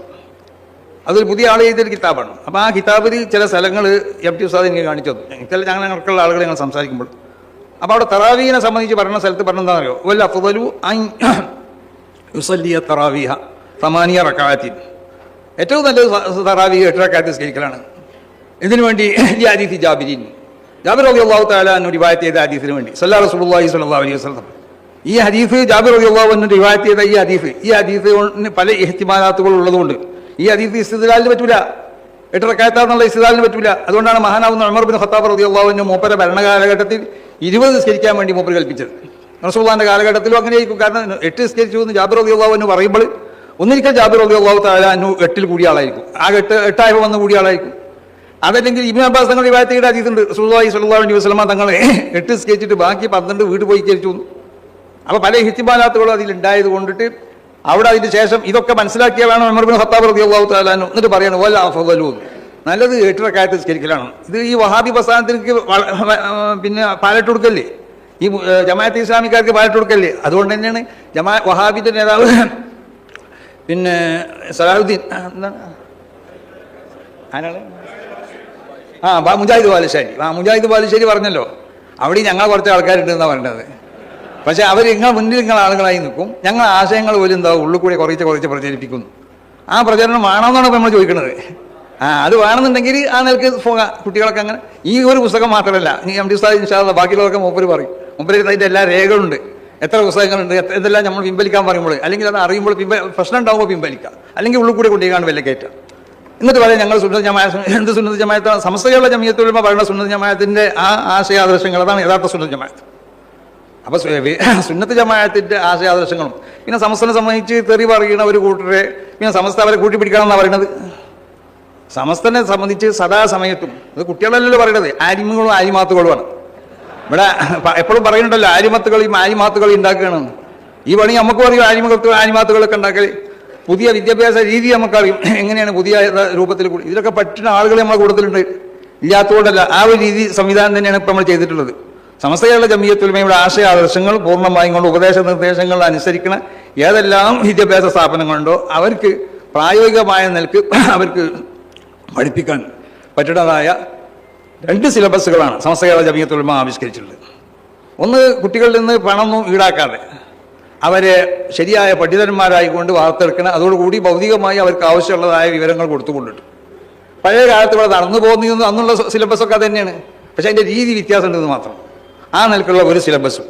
Speaker 2: അതൊരു പുതിയ ആൾ എഴുതിയൊരു കിതാബാണ്. അപ്പോൾ ആ കിതാബിൽ ചില സ്ഥലങ്ങൾ എം ടി ഉസ്താദ് എനിക്ക് കാണിച്ചു തന്നു. ചില ഞങ്ങൾക്കുള്ള ആളുകൾ ഞങ്ങൾ സംസാരിക്കുമ്പോൾ. അപ്പോൾ അവിടെ തറാവീനെ സംബന്ധിച്ച് പറഞ്ഞ സ്ഥലത്ത് പറഞ്ഞെന്താണെന്ന് അറിയോ വല്ല അഫ്ദലു അൻ യുസല്ലിയ തറാവീഹ സമാനിയ റക്കാത്തിൻ ഏറ്റവും നല്ലത് തറാവീഹ തറാവി എട്ട് റക്കാത്ത് സ്കരിക്കലാണ് ഇതിനു വേണ്ടി ഈ ഹദീസ് ജാബിരിൻ. ജാബിർ റബി അള്ളാഹു താലാന്ന് റിവായത്ത് ചെയ്ത ഹദീസിന് വേണ്ടി. സല്ലാ റസൂലുള്ളാഹി സ്വല്ലാ അലൈഹി വസല്ലം. ഈ ഹദീഫ് ജാബിർ റബി അള്ളാഹു റിവായത്ത് ചെയ്ത ഈ ഹദീഫ് ഈ ഹദീഫിന് പല എഹ്തിമാനാത്തുകൾ ഉള്ളതുകൊണ്ട് ഈ ഹദീഫ് ഇസ്തിദാലിന് പറ്റൂല. എട്ടിറക്കായത്താന്നുള്ള ഇസ്തിദാലിന് പറ്റൂല. അതുകൊണ്ടാണ് മഹാനാവുന്ന അമർ ബിൻ ഖത്താബ് റബി അള്ളാഹുവിന് മൂപ്പര ഭരണകാലഘട്ടത്തിൽ ഇരുപത് നിസ്കരിക്കാൻ വേണ്ടി മൂപ്പർ കൽപ്പിച്ചത്. റസൂള്ളാന്റെ കാലഘട്ടത്തിലും അങ്ങനെയായിരിക്കും. കാരണം എട്ട് നിസ്കരിച്ചു എന്ന് ജാബിർ റബി അള്ളാഹു എന്ന് പറയുമ്പോൾ ഒന്നിരിക്കൽ ജാബിർ റബി അള്ളാഹു താലാനു എട്ടിൽ കൂടിയ ആളായിരിക്കും. ആ എട്ട് എട്ടായപ്പോൾ വന്ന് കൂടിയ ആളായിരിക്കും. അതല്ലെങ്കിൽ ഇബിൻ അബ്ബാസ് തങ്ങൾ റിവായത്തിയുടെ അതീതുണ്ട് സല്ലാ അലൈഹി വസ്ലമ തങ്ങളെ എട്ട് സ്കെച്ചിട്ട് ബാക്കി പന്ത്രണ്ട് വീട് പോയി കരിച്ചു അപ്പോൾ പല ഹിത്തിബാലാത്തുകളും അതിലുണ്ടായത് കൊണ്ടിട്ട് അവിടെ അതിന് ശേഷം ഇതൊക്കെ മനസ്സിലാക്കിയ വേണം പിന്നെ ഖത്താബ് റബി അള്ളാഹു എന്നിട്ട് പറയണം ഓല അഫലു നല്ലത് എട്ടരക്കാലത്ത് സ്കരിക്കലാണ് ഇത് ഈ വഹാബി പ്രസ്ഥാനത്തിലേക്ക് പിന്നെ പാലട്ട് കൊടുക്കല്ലേ? ഈ ജമാഅത്ത് ഇസ്ലാമിക്കാർക്ക് പാലട്ട് കൊടുക്കല്ലേ? അതുകൊണ്ട് തന്നെയാണ് ജമാ വഹാബിന്റെ നേതാവ് പിന്നെ സലാഹുദ്ദീൻ എന്താണ്? ആരാണ്? ആ മുജാഹിദ് ബാലുശ്ശേരി. ആ മുജാഹിദ് ബാലുശ്ശേരി പറഞ്ഞല്ലോ. അവിടെ ഞങ്ങൾ കുറച്ച് ആൾക്കാരുണ്ട് എന്നാണ് പറഞ്ഞത്. പക്ഷെ അവർ നിങ്ങൾ മുന്നിൽ നിങ്ങൾ ആളുകളായി നിൽക്കും. ഞങ്ങൾ ആശയങ്ങൾ പോലും എന്താ ഉള്ളിൽ കൂടി കുറച്ച് കുറച്ച് പ്രചരിപ്പിക്കുന്നു. ആ പ്രചരണം വേണമെന്നാണ് ഇപ്പോൾ നമ്മൾ ചോദിക്കുന്നത് ആ അത് വേണമെന്നുണ്ടെങ്കിൽ ആ നിലയ്ക്ക് പോകാം. കുട്ടികളൊക്കെ അങ്ങനെ. ഈ ഒരു പുസ്തകം മാത്രമല്ല. ഈ എം ഡി സാഹിബ് ഇൻഷാല്ല ബാക്കിയുള്ളവർക്ക് മൂപ്പര് പറയും. മൂപ്പര് അതിന്റെ എല്ലാ രേഖകളുണ്ട്. എത്ര പുസ്തകങ്ങളുണ്ട് ഇതെല്ലാം നമ്മൾ പിൻവലിക്കാൻ പറയുമ്പോൾ. അല്ലെങ്കിൽ അത് അറിയുമ്പോൾ പിൻവ പ്രശ്നം ഉണ്ടാകുമ്പോൾ പിൻവലിക്കാം. അല്ലെങ്കിൽ ഉള്ളിൽ കൂടി കൊണ്ടുപോകാണ്ട് വില കയറ്റാം. എന്നിട്ട് പറയാം ഞങ്ങൾ സുന്നത്ത് ജമായ എന്ത് സുന്നത്ത് ജമായത്താണ് സമസ്തകളുടെ ജമയത്തുള്ള പറയുന്ന സുന്നത്ത് ജമായത്തിന്റെ ആ ആശയാദർശങ്ങൾ അതാണ് യഥാർത്ഥ സുന്നത്ത് ജമായത്ത് അപ്പോൾ സുന്നത്ത് ജമായത്തിന്റെ ആശയാദർശങ്ങളും. പിന്നെ സമസ്തനെ സംബന്ധിച്ച് തെറി പറയുന്ന ഒരു കൂട്ടരെ പിന്നെ സമസ്ത അവരെ കൂട്ടിപ്പിടിക്കണം എന്നാണ് പറയുന്നത് സമസ്തനെ സംബന്ധിച്ച് സദാസമയത്തും. അത് കുട്ടികളല്ലല്ലോ പറയുന്നത് ആരിമകളും ആരിമാത്തുകളുമാണ്. ഇവിടെ എപ്പോഴും പറയുന്നുണ്ടല്ലോ ആരിമത്തുകളും ആരിമാത്തുകളും ഉണ്ടാക്കുകയാണ്. ഈ പണി നമുക്ക് പറയും ആരിമകത്ത് ആരിമാത്തുകളൊക്കെ ഉണ്ടാക്കൽ പുതിയ വിദ്യാഭ്യാസ രീതി നമുക്കറിയും. എങ്ങനെയാണ് പുതിയ രൂപത്തിൽ ഇതിലൊക്കെ പറ്റുന്ന ആളുകൾ നമ്മളെ കൂട്ടത്തിലുണ്ട്. ഇല്ലാത്തതുകൊണ്ടല്ല ആ ഒരു രീതി സംവിധാനം തന്നെയാണ് ഇപ്പം നമ്മൾ ചെയ്തിട്ടുള്ളത്. സമസ്തകളുടെ ജമീയത്തുലമയുടെ ആശയ ആദർശങ്ങൾ പൂർണമായും കൊണ്ട് ഉപദേശ നിർദ്ദേശങ്ങൾ അനുസരിക്കുന്ന ഏതെല്ലാം വിദ്യാഭ്യാസ സ്ഥാപനങ്ങളുണ്ടോ അവർക്ക് പ്രായോഗികമായ നിലയ്ക്ക് അവർക്ക് പഠിപ്പിക്കാൻ പറ്റുന്നതായ രണ്ട് സിലബസുകളാണ് സമസ്ത കേരള ജമിയത്തുലമ ആവിഷ്കരിച്ചിട്ടുള്ളത്. ഒന്ന് കുട്ടികളിൽ നിന്ന് പണമൊന്നും ഈടാക്കാതെ. അവരെ ശരിയായ പണ്ഡിതന്മാരായിക്കൊണ്ട് വാർത്തെടുക്കണം അതോടുകൂടി ഭൗതികമായി അവർക്ക് ആവശ്യമുള്ളതായ വിവരങ്ങൾ കൊടുത്തുകൊണ്ടിട്ട്. പഴയ കാലത്ത് ഇവിടെ നടന്നു പോകുന്ന അന്നുള്ള സിലബസൊക്കെ തന്നെയാണ് പക്ഷേ അതിന്റെ രീതി വ്യത്യാസമുണ്ടെന്ന് മാത്രം. ആ നിലക്കുള്ള ഒരു സിലബസും.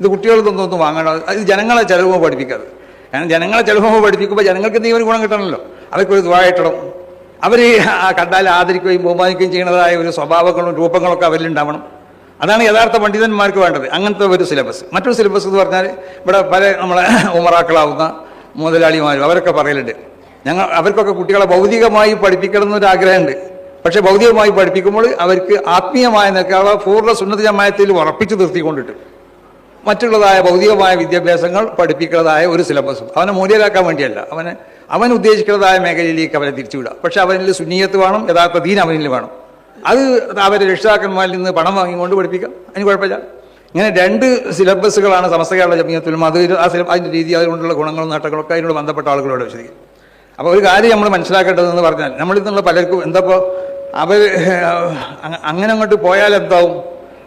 Speaker 2: ഇത് കുട്ടികൾക്കൊന്നും ഒന്നും വാങ്ങണം അത് ജനങ്ങളെ ചിലവുമ്പോൾ പഠിപ്പിക്കാതെ. കാരണം ജനങ്ങളെ ചിലവുമ്പോൾ പഠിപ്പിക്കുമ്പോൾ ജനങ്ങൾക്ക് എന്തെങ്കിലും ഒരു ഗുണം കിട്ടണമല്ലോ. അവർക്കൊരു ദ്വായിട്ടണം അവർ കണ്ടാൽ ആദരിക്കുകയും ബഹുമാനിക്കുകയും ചെയ്യുന്നതായ ഒരു സ്വഭാവങ്ങളും രൂപങ്ങളൊക്കെ അവരിലുണ്ടാവണം. അതാണ് യഥാർത്ഥ പണ്ഡിതന്മാർക്ക് വേണ്ടത്. അങ്ങനത്തെ ഒരു സിലബസ് മറ്റൊരു സിലബസ് എന്ന് പറഞ്ഞാൽ ഇവിടെ പല നമ്മളെ ഉമറാക്കളാവുന്ന മുതലാളിമാരും അവരൊക്കെ പറയലുണ്ട്. ഞങ്ങൾ അവർക്കൊക്കെ കുട്ടികളെ ഭൗതികമായി പഠിപ്പിക്കണം എന്നൊരു ആഗ്രഹമുണ്ട് പക്ഷേ ഭൗതികമായി പഠിപ്പിക്കുമ്പോൾ അവർക്ക് ആത്മീയമായ നിലക്കുള്ള പൂർണ സുന്നത ജമായത്തിൽ ഉറപ്പിച്ചു നിർത്തിക്കൊണ്ടിട്ട് മറ്റുള്ളതായ ഭൗതികമായ വിദ്യാഭ്യാസങ്ങൾ പഠിപ്പിക്കുന്നതായ ഒരു സിലബസും അവനെ മൂല്യരാക്കാൻ വേണ്ടിയല്ല. അവനെ അവൻ ഉദ്ദേശിക്കുന്നതായ മേഖലയിലേക്ക് അവനെ തിരിച്ചുവിടുക. പക്ഷെ അവനിൽ സുന്നീയത്ത് വേണം യഥാർത്ഥ ദീൻ അവനിൽ വേണം. അത് അവരെ രക്ഷിതാക്കന്മാരിൽ നിന്ന് പണം വാങ്ങിക്കൊണ്ട് പഠിപ്പിക്കാം. അതിന് കുഴപ്പമില്ല. ഇങ്ങനെ രണ്ട് സിലബസുകളാണ് സമസ്ത കേരള ജമീയത്തിലും അത് ആ സിലബ് അതിന്റെ രീതി അതുകൊണ്ടുള്ള ഗുണങ്ങളും നേട്ടങ്ങളൊക്കെ അതിനോട് ബന്ധപ്പെട്ട ആളുകളോട് വിശദിക്കും അപ്പോൾ ഒരു കാര്യം നമ്മൾ മനസ്സിലാക്കേണ്ടതെന്ന് പറഞ്ഞാൽ നമ്മളിൽ നിന്നുള്ള പലർക്കും എന്തപ്പോൾ അവർ അങ്ങനെ അങ്ങോട്ട് പോയാൽ എന്താവും?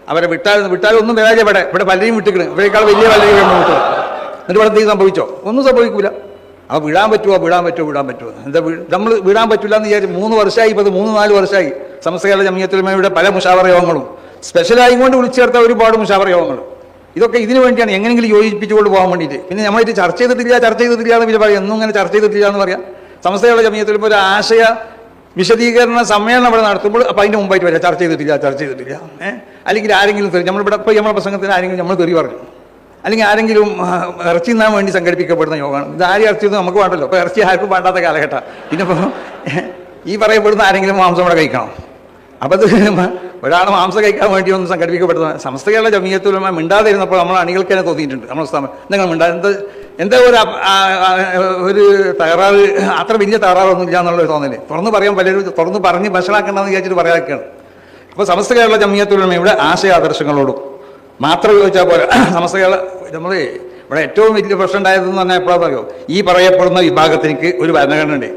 Speaker 2: അവരെ വിട്ടാൽ വിട്ടാൽ ഒന്നും വരാതെ ഇവിടെ. ഇവിടെ പലരെയും വിട്ടിക്കണം. ഇവരെക്കാൾ വലിയ പലരെയും വിട്ടു. എന്നിട്ട് ഇവിടെ എന്തെങ്കിലും സംഭവിച്ചോ? ഒന്നും സംഭവിക്കൂല. അപ്പോൾ വിടാൻ പറ്റുമോ വിടാൻ പറ്റുമോ വിടാൻ പറ്റുമോ? എന്താ നമ്മൾ വിടാൻ പറ്റില്ല എന്ന് വിചാരിച്ച് മൂന്ന് വർഷമായി ഇപ്പോൾ മൂന്ന് നാല് വർഷമായി സമസ്ത കേരള ഇവിടെ പല മുഷാവറ യോഗങ്ങളും. സ്പെഷ്യലായി കൊണ്ട് വിളിച്ചു ചേർത്ത ഒരുപാട് മുഷാവറ യോഗങ്ങൾ. ഇതൊക്കെ ഇതിനു വേണ്ടിയാണ് എങ്ങനെയെങ്കിലും യോജിപ്പിച്ചുകൊണ്ട് പോകാൻ വേണ്ടിയിട്ട്. പിന്നെ നമ്മളായിട്ട് ചർച്ച ചെയ്തിട്ടില്ല ചർച്ച ചെയ്തിട്ടില്ല എന്ന് പിന്നെ പറയാം. എന്നും ഇങ്ങനെ ചർച്ച ചെയ്തിട്ടില്ല എന്ന് പറയാം. സമസ്തയുള്ള ജമീയത്തിൽ ഒരു ആശയ വിശദീകരണ സമ്മേളനം ഇവിടെ നടത്തുമ്പോൾ അപ്പോൾ അതിന്റെ മുമ്പായിട്ട് വരാം. ചർച്ച ചെയ്തിട്ടില്ല ചർച്ച ചെയ്തിട്ടില്ല. ഏഹ് അല്ലെങ്കിൽ ആരെങ്കിലും തെറി നമ്മളിവിടെ ഇപ്പോൾ നമ്മുടെ പ്രസംഗത്തിന് ആരെങ്കിലും നമ്മൾ തെറി പറഞ്ഞു. അല്ലെങ്കിൽ ആരെങ്കിലും ഇറച്ചി തിന്നാൻ വേണ്ടി സംഘടിപ്പിക്കപ്പെടുന്ന യോഗമാണ്. ഇത് ആരും ഇറച്ചി ഒന്നും നമുക്ക് വേണ്ടല്ലോ. അപ്പോൾ ഇറച്ചി ആർക്കും വേണ്ടാത്ത കാലഘട്ടം. പിന്നെ ഇപ്പോൾ ഈ പറയപ്പെടുന്ന ആരെങ്കിലും മാംസം ഇവിടെ കഴിക്കണം. അപ്പോൾ അത് ഒരാൾ മാംസം കഴിക്കാൻ വേണ്ടി ഒന്ന് സംഘടിപ്പിക്കപ്പെടുന്ന സമസ്ത കേരള ജമീയത്തുലമ മിണ്ടാതിരുന്നപ്പോൾ നമ്മൾ അണികൾക്ക് തന്നെ തോന്നിയിട്ടുണ്ട്. നമ്മൾ സ്ഥാപനം നിങ്ങൾ മിണ്ടാ എന്താ എന്താ ഒരു ഒരു തകരാറ് അത്ര വലിയ തകരാറൊന്നും ഇല്ല എന്നുള്ളൊരു തോന്നൽ. തുറന്ന് പറയാൻ പലരും തുറന്ന് പറഞ്ഞ് മനസ്സിലാക്കണമെന്ന് വിചാരിച്ചിട്ട് പറയാനൊക്കെയാണ്. അപ്പോൾ സമസ്ത കേരള ജമീയത്തുലമയുടെ ആശയാദർശങ്ങളോടും മാത്രം ചോദിച്ചാൽ പോലെ സമസ്ത കേരള നമ്മൾ ഇവിടെ ഏറ്റവും വലിയ പ്രശ്നം ഉണ്ടായതെന്ന് പറഞ്ഞാൽ എപ്പോഴാണ് പറയോ? ഈ പറയപ്പെടുന്ന വിഭാഗത്തിലേക്ക് ഒരു ഭരണഘടന ഉണ്ട്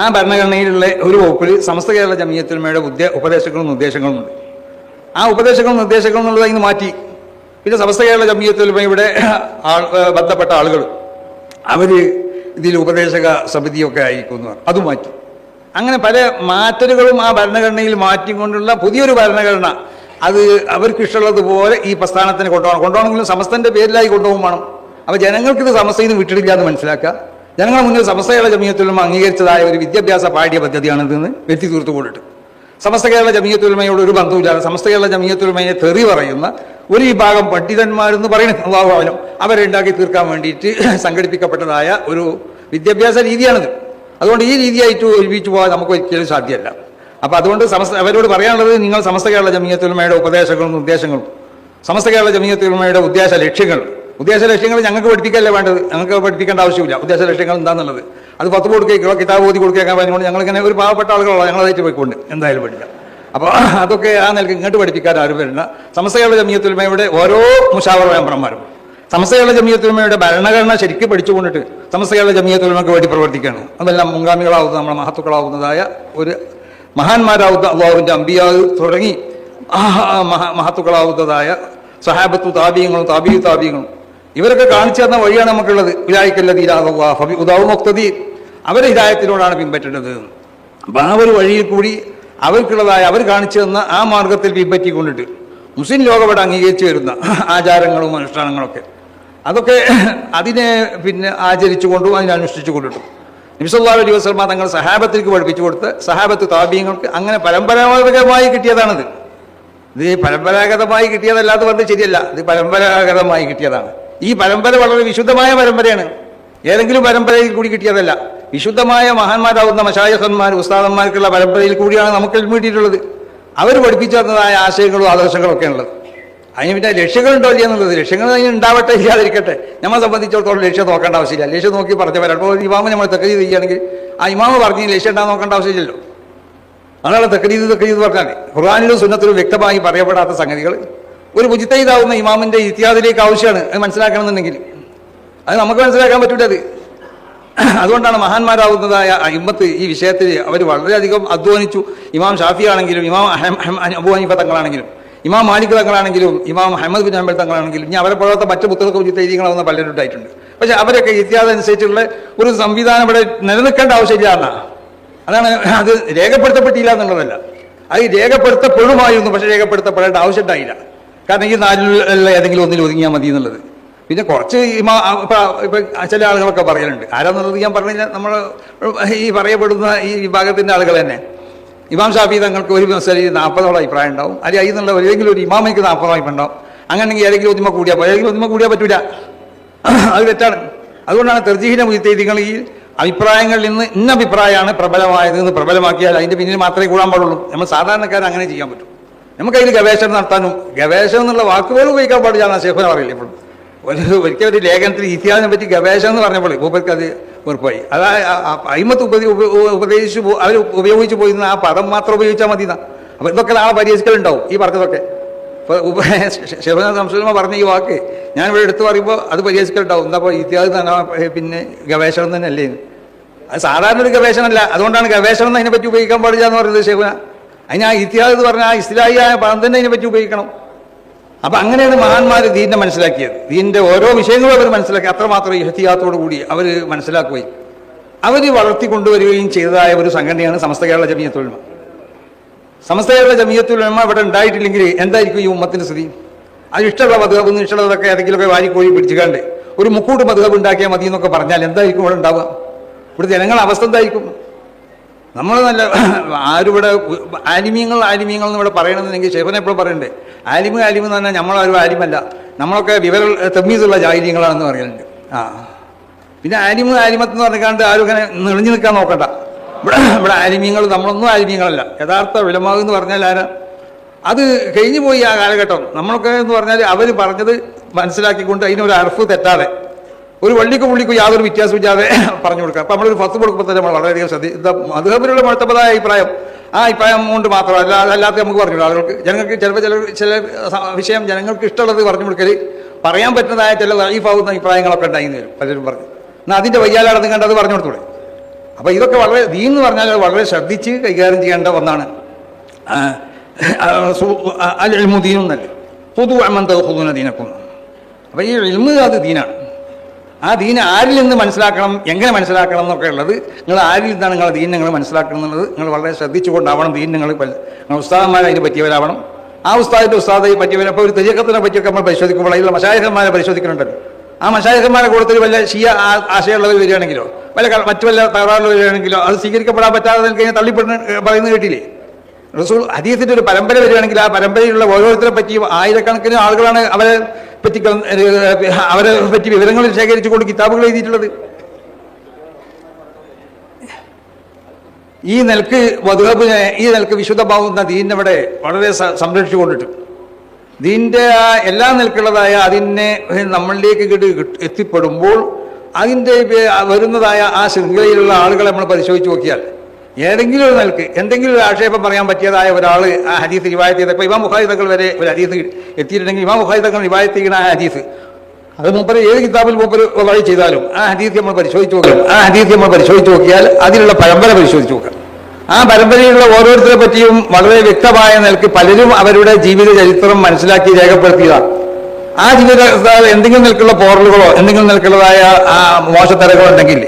Speaker 2: ആ ഭരണഘടനയിലുള്ള ഒരു വകുപ്പിൽ സമസ്ത കേരള ജമീയത്തിന്മയുടെ ഉദ്ദേ ഉപദേശങ്ങളും നിർദ്ദേശങ്ങളും ഉണ്ട്. ആ ഉപദേശങ്ങളും നിർദ്ദേശങ്ങളും എന്നുള്ളത് ഇന്ന് മാറ്റി. പിന്നെ സമസ്ത കേരള ജമീയത്തുലമയുടെ ആൾ ബന്ധപ്പെട്ട ആളുകൾ അവർ ഇതിൽ ഉപദേശക സമിതിയൊക്കെ ആയിരിക്കുന്നു അത് മാറ്റി. അങ്ങനെ പല മാറ്റലുകളും ആ ഭരണഘടനയിൽ മാറ്റിക്കൊണ്ടുള്ള പുതിയൊരു ഭരണഘടന അത് അവർക്കിഷ്ടമുള്ളതുപോലെ ഈ പ്രസ്ഥാനത്തിന് കൊണ്ടുപോകണം. കൊണ്ടുപോകണമെങ്കിലും സമസ്തന്റെ പേരിലായി കൊണ്ടുപോകും വേണം. അപ്പോൾ ജനങ്ങൾക്ക് ഇത് സമസ്ത നിന്ന് വിട്ടിട്ടില്ല എന്ന് മനസ്സിലാക്കുക. ജനങ്ങളുടെ മുന്നിൽ സമസ്തയുടെ ജമീയത്തുലമ അംഗീകരിച്ചതായ ഒരു വിദ്യാഭ്യാസ പാഠ്യ പദ്ധതിയാണ് ഇതെന്ന് വ്യക്തി തീർത്തു കൊണ്ടിട്ട്. സമസ്ത കേരള ജമീയത്തുലമയോട് ഒരു ബന്ധവുമില്ലാതെ സമസ്ത കേരള ജമീയത്തുലമയെ തെറി പറയുന്ന ഒരു വിഭാഗം പണ്ഡിതന്മാരെന്ന് പറയുന്നത് അള്ളാഹുവാലും അവരെ ഉണ്ടാക്കി തീർക്കാൻ വേണ്ടിയിട്ട് സംഘടിപ്പിക്കപ്പെട്ടതായ ഒരു വിദ്യാഭ്യാസ രീതിയാണിത്. അതുകൊണ്ട് ഈ രീതിയായിട്ട് ഒരുമിച്ച് പോകാൻ നമുക്ക് ഒരിക്കലും സാധ്യമല്ല. അപ്പോൾ അതുകൊണ്ട് സമസ്ത അവരോട് പറയാനുള്ളത് നിങ്ങൾ സമസ്ത കേരള ജമീയത്തുലമയുടെ ഉപദേശങ്ങളും ഉദ്ദേശങ്ങളും സമസ്ത കേരള ജമീയത്തുലമയുടെ ഉദ്ദേശ ലക്ഷ്യങ്ങൾ. ഉദ്ദേശ ലക്ഷ്യങ്ങൾ ഞങ്ങൾക്ക് പഠിപ്പിക്കല്ലേ വേണ്ടത്? ഞങ്ങൾക്ക് പഠിപ്പിക്കേണ്ട ആവശ്യമില്ല. ഉദ്ദേശ ലക്ഷ്യങ്ങൾ എന്താണെന്നുള്ളത് അത് പത്ത് കൊടുക്കുകയോ കിതാബ് ഓതി കൊടുക്കുകയൊക്കെ പറഞ്ഞുകൊണ്ട് ഞങ്ങളിങ്ങനെ ഒരു പാവപ്പെട്ട ആളുകളോ ഞങ്ങളതായിട്ട് പോയിക്കൊണ്ട് എന്തായാലും പഠിക്കാം. അപ്പോൾ അതൊക്കെ ആ നിലയ്ക്ക് ഇങ്ങോട്ട് പഠിപ്പിക്കാൻ ആരും വരുന്ന സമസ്ത കേരള ജമീയത്തുലമയുടെ ഓരോ മുഷാവർ മെമ്പർമാരും. സമസ്ത കേരള ജമീയത്തുലമയുടെ ഭരണഘടന ശരിക്കും പഠിച്ചുകൊണ്ടിട്ട് സമസ്ത കേരള ജമീയത്തുലമക്ക് വേണ്ടി പ്രവർത്തിക്കുകയാണ്. അതെല്ലാം മുൻഗാമികളാവുന്ന നമ്മുടെ മഹത്തുക്കളാവുന്നതായ ഒരു മഹാന്മാരാവുന്ന അള്ളാഹുവിന്റെ അമ്പിയാവ് തുടങ്ങി മഹ- മഹത്തുക്കളാവുന്നതായ സഹാബത്തു താപീയങ്ങളും താപീ താപീയങ്ങളും ഇവരൊക്കെ കാണിച്ചു തന്ന വഴിയാണ് നമുക്കുള്ളത്. ഉദാവുമുക്തതി അവരെ ഹിതായത്തിനോടാണ് പിൻപറ്റേണ്ടത് അപ്പം ആ ഒരു വഴിയിൽ കൂടി അവർക്കുള്ളതായ അവർ കാണിച്ചു തന്ന ആ മാർഗത്തിൽ പിൻപറ്റിക്കൊണ്ടിട്ട് മുസ്ലിം ലോകം ഇവിടെ അംഗീകരിച്ചു വരുന്ന ആചാരങ്ങളും അനുഷ്ഠാനങ്ങളൊക്കെ. അതൊക്കെ അതിനെ പിന്നെ ആചരിച്ചുകൊണ്ടും അതിനനുഷ്ഠിച്ചു കൊണ്ടിട്ടും നിമിഷല്ലാ അലൈഹി വസ്ലമ തങ്ങൾ സഹാബത്തിലേക്ക് പഠിപ്പിച്ചു കൊടുത്ത് സഹാബത്ത് താപീയങ്ങൾക്ക് അങ്ങനെ പരമ്പരാഗതമായി കിട്ടിയതാണിത്. ഇത് പരമ്പരാഗതമായി കിട്ടിയതല്ലാതെ പറഞ്ഞത് ശരിയല്ല. ഇത് പരമ്പരാഗതമായി കിട്ടിയതാണ്. ഈ പരമ്പര വളരെ വിശുദ്ധമായ പരമ്പരയാണ്. ഏതെങ്കിലും പരമ്പരയിൽ കൂടി കിട്ടിയതല്ല. വിശുദ്ധമായ മഹാന്മാരാകുന്ന മഷായഹന്മാർ ഉസ്താദന്മാർക്കുള്ള പരമ്പരയിൽ കൂടിയാണ് നമുക്ക് കിട്ടിയിട്ടുള്ളത്. അവർ പഠിപ്പിച്ചു തന്നതായ ആശയങ്ങളും ആദർശങ്ങളും ഒക്കെ ഉള്ളത് അതിന് പിന്നെ ലക്ഷ്യങ്ങളുണ്ടോ ഇല്ല എന്നുള്ളത്? ലക്ഷ്യങ്ങൾ അതിന് ഉണ്ടാവട്ടെ ഇല്ലാതിരിക്കട്ടെ. നമ്മളെ സംബന്ധിച്ചിടത്തോളം ലക്ഷ്യം നോക്കേണ്ട ആവശ്യമില്ല. ലക്ഷ്യം നോക്കി പറഞ്ഞു വരാം. അപ്പോൾ ഇമാമ നമ്മൾ തെക്കരി ചെയ്യുകയാണെങ്കിൽ ആ ഇമാമ പറഞ്ഞ് ലക്ഷ്യം ഉണ്ടാകാൻ നോക്കേണ്ട ആവശ്യമില്ലല്ലോ. അതാണ് തക്രീത് തക്രീത് പറഞ്ഞാൽ ഖുർആാനിലും സുന്നത്തിലും വ്യക്തമായി പറയപ്പെടാത്ത സംഗതികൾ. ഒരു മുജിത്തൈതാവുന്ന ഇമാമിന്റെ ഇത്യാദിലേക്ക് ആവശ്യമാണ്. അത് മനസ്സിലാക്കണമെന്നുണ്ടെങ്കിൽ. അത് നമുക്ക് മനസ്സിലാക്കാൻ പറ്റില്ല അത്. അതുകൊണ്ടാണ് മഹാന്മാരാവുന്നതായ അയിമത്ത് ഈ വിഷയത്തിൽ അവർ വളരെയധികം അധ്വാനിച്ചു. ഇമാം ഷാഫി ആണെങ്കിലും ഇമാം അബൂ തങ്ങളാണെങ്കിലും. ഇമാം മാലിക് തങ്ങളാണെങ്കിലും ഇമാം അഹമ്മദ് ബിൻ അഹമ്മദ് തങ്ങളാണെങ്കിലും ഇനി അവരെ പോലത്തെ മറ്റു പുസ്തകമൊക്കെ ചെയ്തിരിക്കണമെന്ന് പലരും ഉണ്ടായിട്ടുണ്ട് പക്ഷെ അവരൊക്കെ ഇത്യാദനുസരിച്ചുള്ള ഒരു സംവിധാനം ഇവിടെ നിലനിൽക്കേണ്ട ആവശ്യമില്ല എന്നാ അതാണ് അത് രേഖപ്പെടുത്തപ്പെട്ടില്ല എന്നുള്ളതല്ല. അത് രേഖപ്പെടുത്തപ്പെടുമായിരുന്നു പക്ഷെ രേഖപ്പെടുത്തപ്പെടേണ്ട ആവശ്യം ഉണ്ടായില്ല. കാരണം ഈ നാലിലുള്ള ഏതെങ്കിലും ഒന്നിൽ ഒതുങ്ങിയാൽ മതി എന്നുള്ളത്. പിന്നെ കുറച്ച് ഇമാ ഇപ്പം ചില ആളുകളൊക്കെ പറയലുണ്ട്. ആരാന്നുള്ളത് ഞാൻ പറഞ്ഞില്ല. നമ്മൾ ഈ പറയപ്പെടുന്ന ഈ വിഭാഗത്തിന്റെ ആളുകൾ തന്നെ. ഇമാം ഷാഫി തങ്ങൾക്ക് ഒരു മസലിൽ നാൽപ്പതോളം അഭിപ്രായം ഉണ്ടാവും. അല്ലെങ്കിൽ അതിൽ നിന്നുള്ള ഏതെങ്കിലും ഒരു ഇമാമയ്ക്ക് നാൽപ്പതോളം അഭിപ്രായം ഉണ്ടാവും. അങ്ങനെയെങ്കിൽ ഏതെങ്കിലും ഒന്നിമ കൂടിയാൽ പോയി ഏതെങ്കിലും ഒന്നിമ കൂടിയാൽ പറ്റൂല. അത് തെറ്റാണ്. അതുകൊണ്ടാണ് തെർജീഹിനെ മുഴുത്തേതികൾ ഈ അഭിപ്രായങ്ങളിൽ നിന്ന് ഇന്ന അഭിപ്രായമാണ് പ്രബലമായത് എന്ന് പ്രബലമാക്കിയാൽ അതിന്റെ പിന്നിൽ മാത്രമേ കൂടാൻ പാടുള്ളൂ. നമ്മൾ സാധാരണക്കാരൻ അങ്ങനെ ചെയ്യാൻ പറ്റും. നമുക്കതിൽ ഗവേഷണം നടത്താനും ഗവേഷണം എന്നുള്ള വാക്കുകൾ ഉപയോഗിക്കാൻ പാടില്ല എന്നാൽ ശേഖന പറയില്ല ഇപ്പോഴും. ഒരു ഒരിക്കൽ ഒരു ലേഖനത്തിൽ ഇതിഹാസം പറ്റി ഗവേഷണം എന്ന് പറഞ്ഞപ്പോൾ മൂപ്പർക്ക് അത് ഉറപ്പായി അതാ അയിമത്ത് ഉപ- ഉപദേശിച്ചു അവർ ഉപയോഗിച്ചു പോയിരുന്ന ആ പദം മാത്രം ഉപയോഗിച്ചാൽ മതി എന്നാ. അപ്പൊ ഇതൊക്കെ നാളെ പരിഹരിക്കലുണ്ടാവും ഈ പറഞ്ഞതൊക്കെ. ഇപ്പൊ ഉപ ശിവന പറഞ്ഞ ഈ വാക്ക് ഞാൻ ഇവിടെ എടുത്തു പറയുമ്പോൾ അത് പരിഹരിക്കലുണ്ടാവും എന്താ അപ്പോൾ ഇതിഹാസം തന്നെ പിന്നെ ഗവേഷണം തന്നെ അല്ലേ അത് സാധാരണ ഒരു ഗവേഷണമല്ല. അതുകൊണ്ടാണ് ഗവേഷണം അതിനെപ്പറ്റി ഉപയോഗിക്കാൻ പാടില്ല എന്ന് പറയുന്നത് ശിവന. അതിന് ആ എന്ന് പറഞ്ഞാൽ ആ ഇസ്ലാഹിയായ പദം തന്നെ അതിനെപ്പറ്റി ഉപയോഗിക്കണം. അപ്പൊ അങ്ങനെയാണ് മഹാന്മാര് ദീനിനെ മനസ്സിലാക്കിയത്. ദീനിന്റെ ഓരോ വിഷയങ്ങളും അവർ മനസ്സിലാക്കി. അത്രമാത്രം ഇഹത്തിയാത്തോടു കൂടി അവർ മനസ്സിലാക്കുകയും അവർ വളർത്തിക്കൊണ്ടുവരികയും ചെയ്തതായ ഒരു സംഘടനയാണ് സമസ്ത കേരള ജമീയത്തുൽമ സമസ്ത കേരള ജമീയത്തുൽമ അവിടെ ഉണ്ടായിട്ടില്ലെങ്കിൽ എന്തായിരിക്കും ഈ ഉമ്മത്തിന്റെ സ്ഥിതി? അത് ഇഷ്ടമുള്ള മധുഹബ് ഇഷ്ടമുള്ളതൊക്കെ ഏതെങ്കിലുമൊക്കെ വാരിക്കോഴി പിടിച്ചുകാണ്ട് ഒരു മുക്കൂട്ട് മധുഹബ് ഉണ്ടാക്കിയാൽ മതി എന്നൊക്കെ പറഞ്ഞാൽ എന്തായിരിക്കും അവിടെ ഉണ്ടാവുക? ഇവിടെ ജനങ്ങളുടെ അവസ്ഥ എന്തായിരിക്കും? നമ്മൾ നല്ല ആരിവിടെ ആലിമീങ്ങൾ ആലിമീങ്ങൾ എന്ന് ഇവിടെ പറയണമെന്നുണ്ടെങ്കിൽ ഷെഫൻ എപ്പോഴും പറയണ്ടേ? ആലിമ് ആലിമ് എന്ന് പറഞ്ഞാൽ നമ്മളാരും ആലിമല്ല. നമ്മളൊക്കെ വിവര തെമ്മീസുള്ള ജാഹിര്യങ്ങളാണെന്ന് പറയുന്നുണ്ട്. ആ. പിന്നെ ആലിമ് ആലിമത്ത് എന്ന് പറഞ്ഞാണ്ട് ആരും ഇങ്ങനെ നിളിഞ്ഞു നിൽക്കാൻ നോക്കണ്ട. ഇവിടെ ഇവിടെ ആലിമീങ്ങൾ നമ്മളൊന്നും ആലിമീങ്ങളല്ല. യഥാർത്ഥ വിലമാകുമെന്ന് പറഞ്ഞാൽ ആരാ? അത് കഴിഞ്ഞു പോയി ആ കാലഘട്ടം. നമ്മളൊക്കെ എന്ന് പറഞ്ഞാൽ അവർ പറഞ്ഞത് മനസ്സിലാക്കിക്കൊണ്ട് അതിനൊരു അർഫ് തെറ്റാതെ. ഒരു വള്ളിക്കും പുള്ളിക്കും യാതൊരു വ്യത്യാസമില്ലാതെ പറഞ്ഞു കൊടുക്കുക. അപ്പൊ നമ്മളൊരു ഫസ്റ്റ് കൊടുക്കുമ്പോൾ തന്നെ നമ്മൾ വളരെയധികം ശ്രദ്ധ മധുഹബിലുള്ള മഴത്തപ്പതായ അഭിപ്രായം. ആ അഭിപ്രായം കൊണ്ട് മാത്രമല്ല അല്ലാത്ത നമുക്ക് പറഞ്ഞു ആളുകൾക്ക് ജനങ്ങൾക്ക് ചിലപ്പോൾ ചില ചില വിഷയം ജനങ്ങൾക്ക് ഇഷ്ടമുള്ളത് പറഞ്ഞു കൊടുക്കൽ പറയാൻ പറ്റുന്നതായ ചില ലൈഫാവുന്ന അഭിപ്രായങ്ങളൊക്കെ ഉണ്ടായി വരും പലരും പറഞ്ഞു. എന്നാൽ അതിന്റെ വയ്യാലാണെന്ന് കണ്ട് അത് പറഞ്ഞു കൊടുത്തൂടെ? അപ്പോൾ ഇതൊക്കെ വളരെ ദീൻ എന്ന് പറഞ്ഞാൽ വളരെ ശ്രദ്ധിച്ച് കൈകാര്യം ചെയ്യേണ്ട ഒന്നാണ്. അൽ ഇൽമു ദീനും എന്നല്ലേ പൊതു അമ്മന്ത ഹുദൂന ദീനക്കുന്നു അപ്പൊ ഈ ഇൽമ് അത് ദീനാണ്. ആ ദീൻ ആരിൽ നിന്ന് മനസ്സിലാക്കണം എങ്ങനെ മനസ്സിലാക്കണം എന്നൊക്കെ ഉള്ളത് നിങ്ങൾ ആരിൽ നിന്നാണ് നിങ്ങളെ ദീൻ നിങ്ങൾ മനസ്സിലാക്കണം എന്നുള്ളത് നിങ്ങൾ വളരെ ശ്രദ്ധിച്ചുകൊണ്ടാവണം ദീൻ നിങ്ങൾ നിങ്ങൾ ഉസ്താദന്മാരെ അതിന് പറ്റിയവരാവണം. ആ ഉസ്താദിന്റെ ഉസ്താദെ പറ്റിയവർ അപ്പോൾ ഒരു തെയ്യക്കത്തിനെ പറ്റിയൊക്കെ നമ്മൾ പരിശോധിക്കുമ്പോൾ അതിലുള്ള മഷായകന്മാരെ പരിശോധിക്കുന്നുണ്ടല്ലോ. ആ മഷായകന്മാരെ കൂടുതൽ വല്ല ഷിയ ആശയമുള്ളവർ വരികയാണെങ്കിലോ വല്ല മറ്റു വല്ല തകരാറുകൾ വരികയാണെങ്കിലോ അത് സ്വീകരിക്കപ്പെടാൻ പറ്റാതെ കഴിഞ്ഞാൽ തള്ളിപ്പെടുന്ന പറയുന്നത് കേട്ടില്ലേ? റസൂൽ ഹദീസിന്റെ ഒരു പരമ്പര വരികയാണെങ്കിൽ ആ പരമ്പരയിലുള്ള ഓരോരുത്തരെ പറ്റി ആയിരക്കണക്കിന് ആളുകളാണ് അവരെ പറ്റി അവരെ പറ്റി വിവരങ്ങൾ ശേഖരിച്ചുകൊണ്ട് കിതാബുകൾ എഴുതിയിട്ടുള്ളത്. ഈ നിലയ്ക്ക് വധുഹബിനെ ഈ നിലയ്ക്ക് വിശുദ്ധമാവുന്ന ദീനിനെ ഇവിടെ വളരെ സംരക്ഷിച്ചു കൊണ്ടിട്ട്. ദീന്റെ ആ എല്ലാ നിലക്കുള്ളതായ അതിനെ നമ്മളിലേക്ക് എത്തിപ്പെടുമ്പോൾ അതിന്റെ വരുന്നതായ ആ ശൃംഖലയിലുള്ള ആളുകളെ നമ്മൾ പരിശോധിച്ച് നോക്കിയാൽ ഏതെങ്കിലും ഒരു നിലയ്ക്ക് എന്തെങ്കിലും ഒരു ആക്ഷേപം പറയാൻ പറ്റിയതായ ഒരാൾ ആ ഹദീസ് റിവായത്ത് ചെയ്തപ്പോൾ ഇമാം മുഖായുധകൾ വരെ ഒരു ഹദീസ് എത്തിയിട്ടുണ്ടെങ്കിൽ ഇമാം മുഖായുധകൾ റിവായത്ത് ചെയ്യുന്ന ആ ഹദീസ്. അത് മുമ്പ് ഏത് കിതാബിൽ മുമ്പ് വഴി ചെയ്താലും ആ ഹദീസ് നമ്മൾ പരിശോധിച്ച് നോക്കണം ആ ഹദീസ് നമ്മൾ പരിശോധിച്ച് നോക്കിയാൽ അതിലുള്ള പരമ്പര പരിശോധിച്ച് നോക്കാം ആ പരമ്പരയിലുള്ള ഓരോരുത്തരെ പറ്റിയും വളരെ വ്യക്തമായ നിലയ്ക്ക് പലരും അവരുടെ ജീവിത ചരിത്രം മനസ്സിലാക്കി രേഖപ്പെടുത്തിയതാണ്. ആ ജീവിത എന്തെങ്കിലും നിൽക്കുള്ള പോറലുകളോ എന്തെങ്കിലും നിൽക്കുള്ളതായ ആ മോശത്തരകളോ ഉണ്ടെങ്കിൽ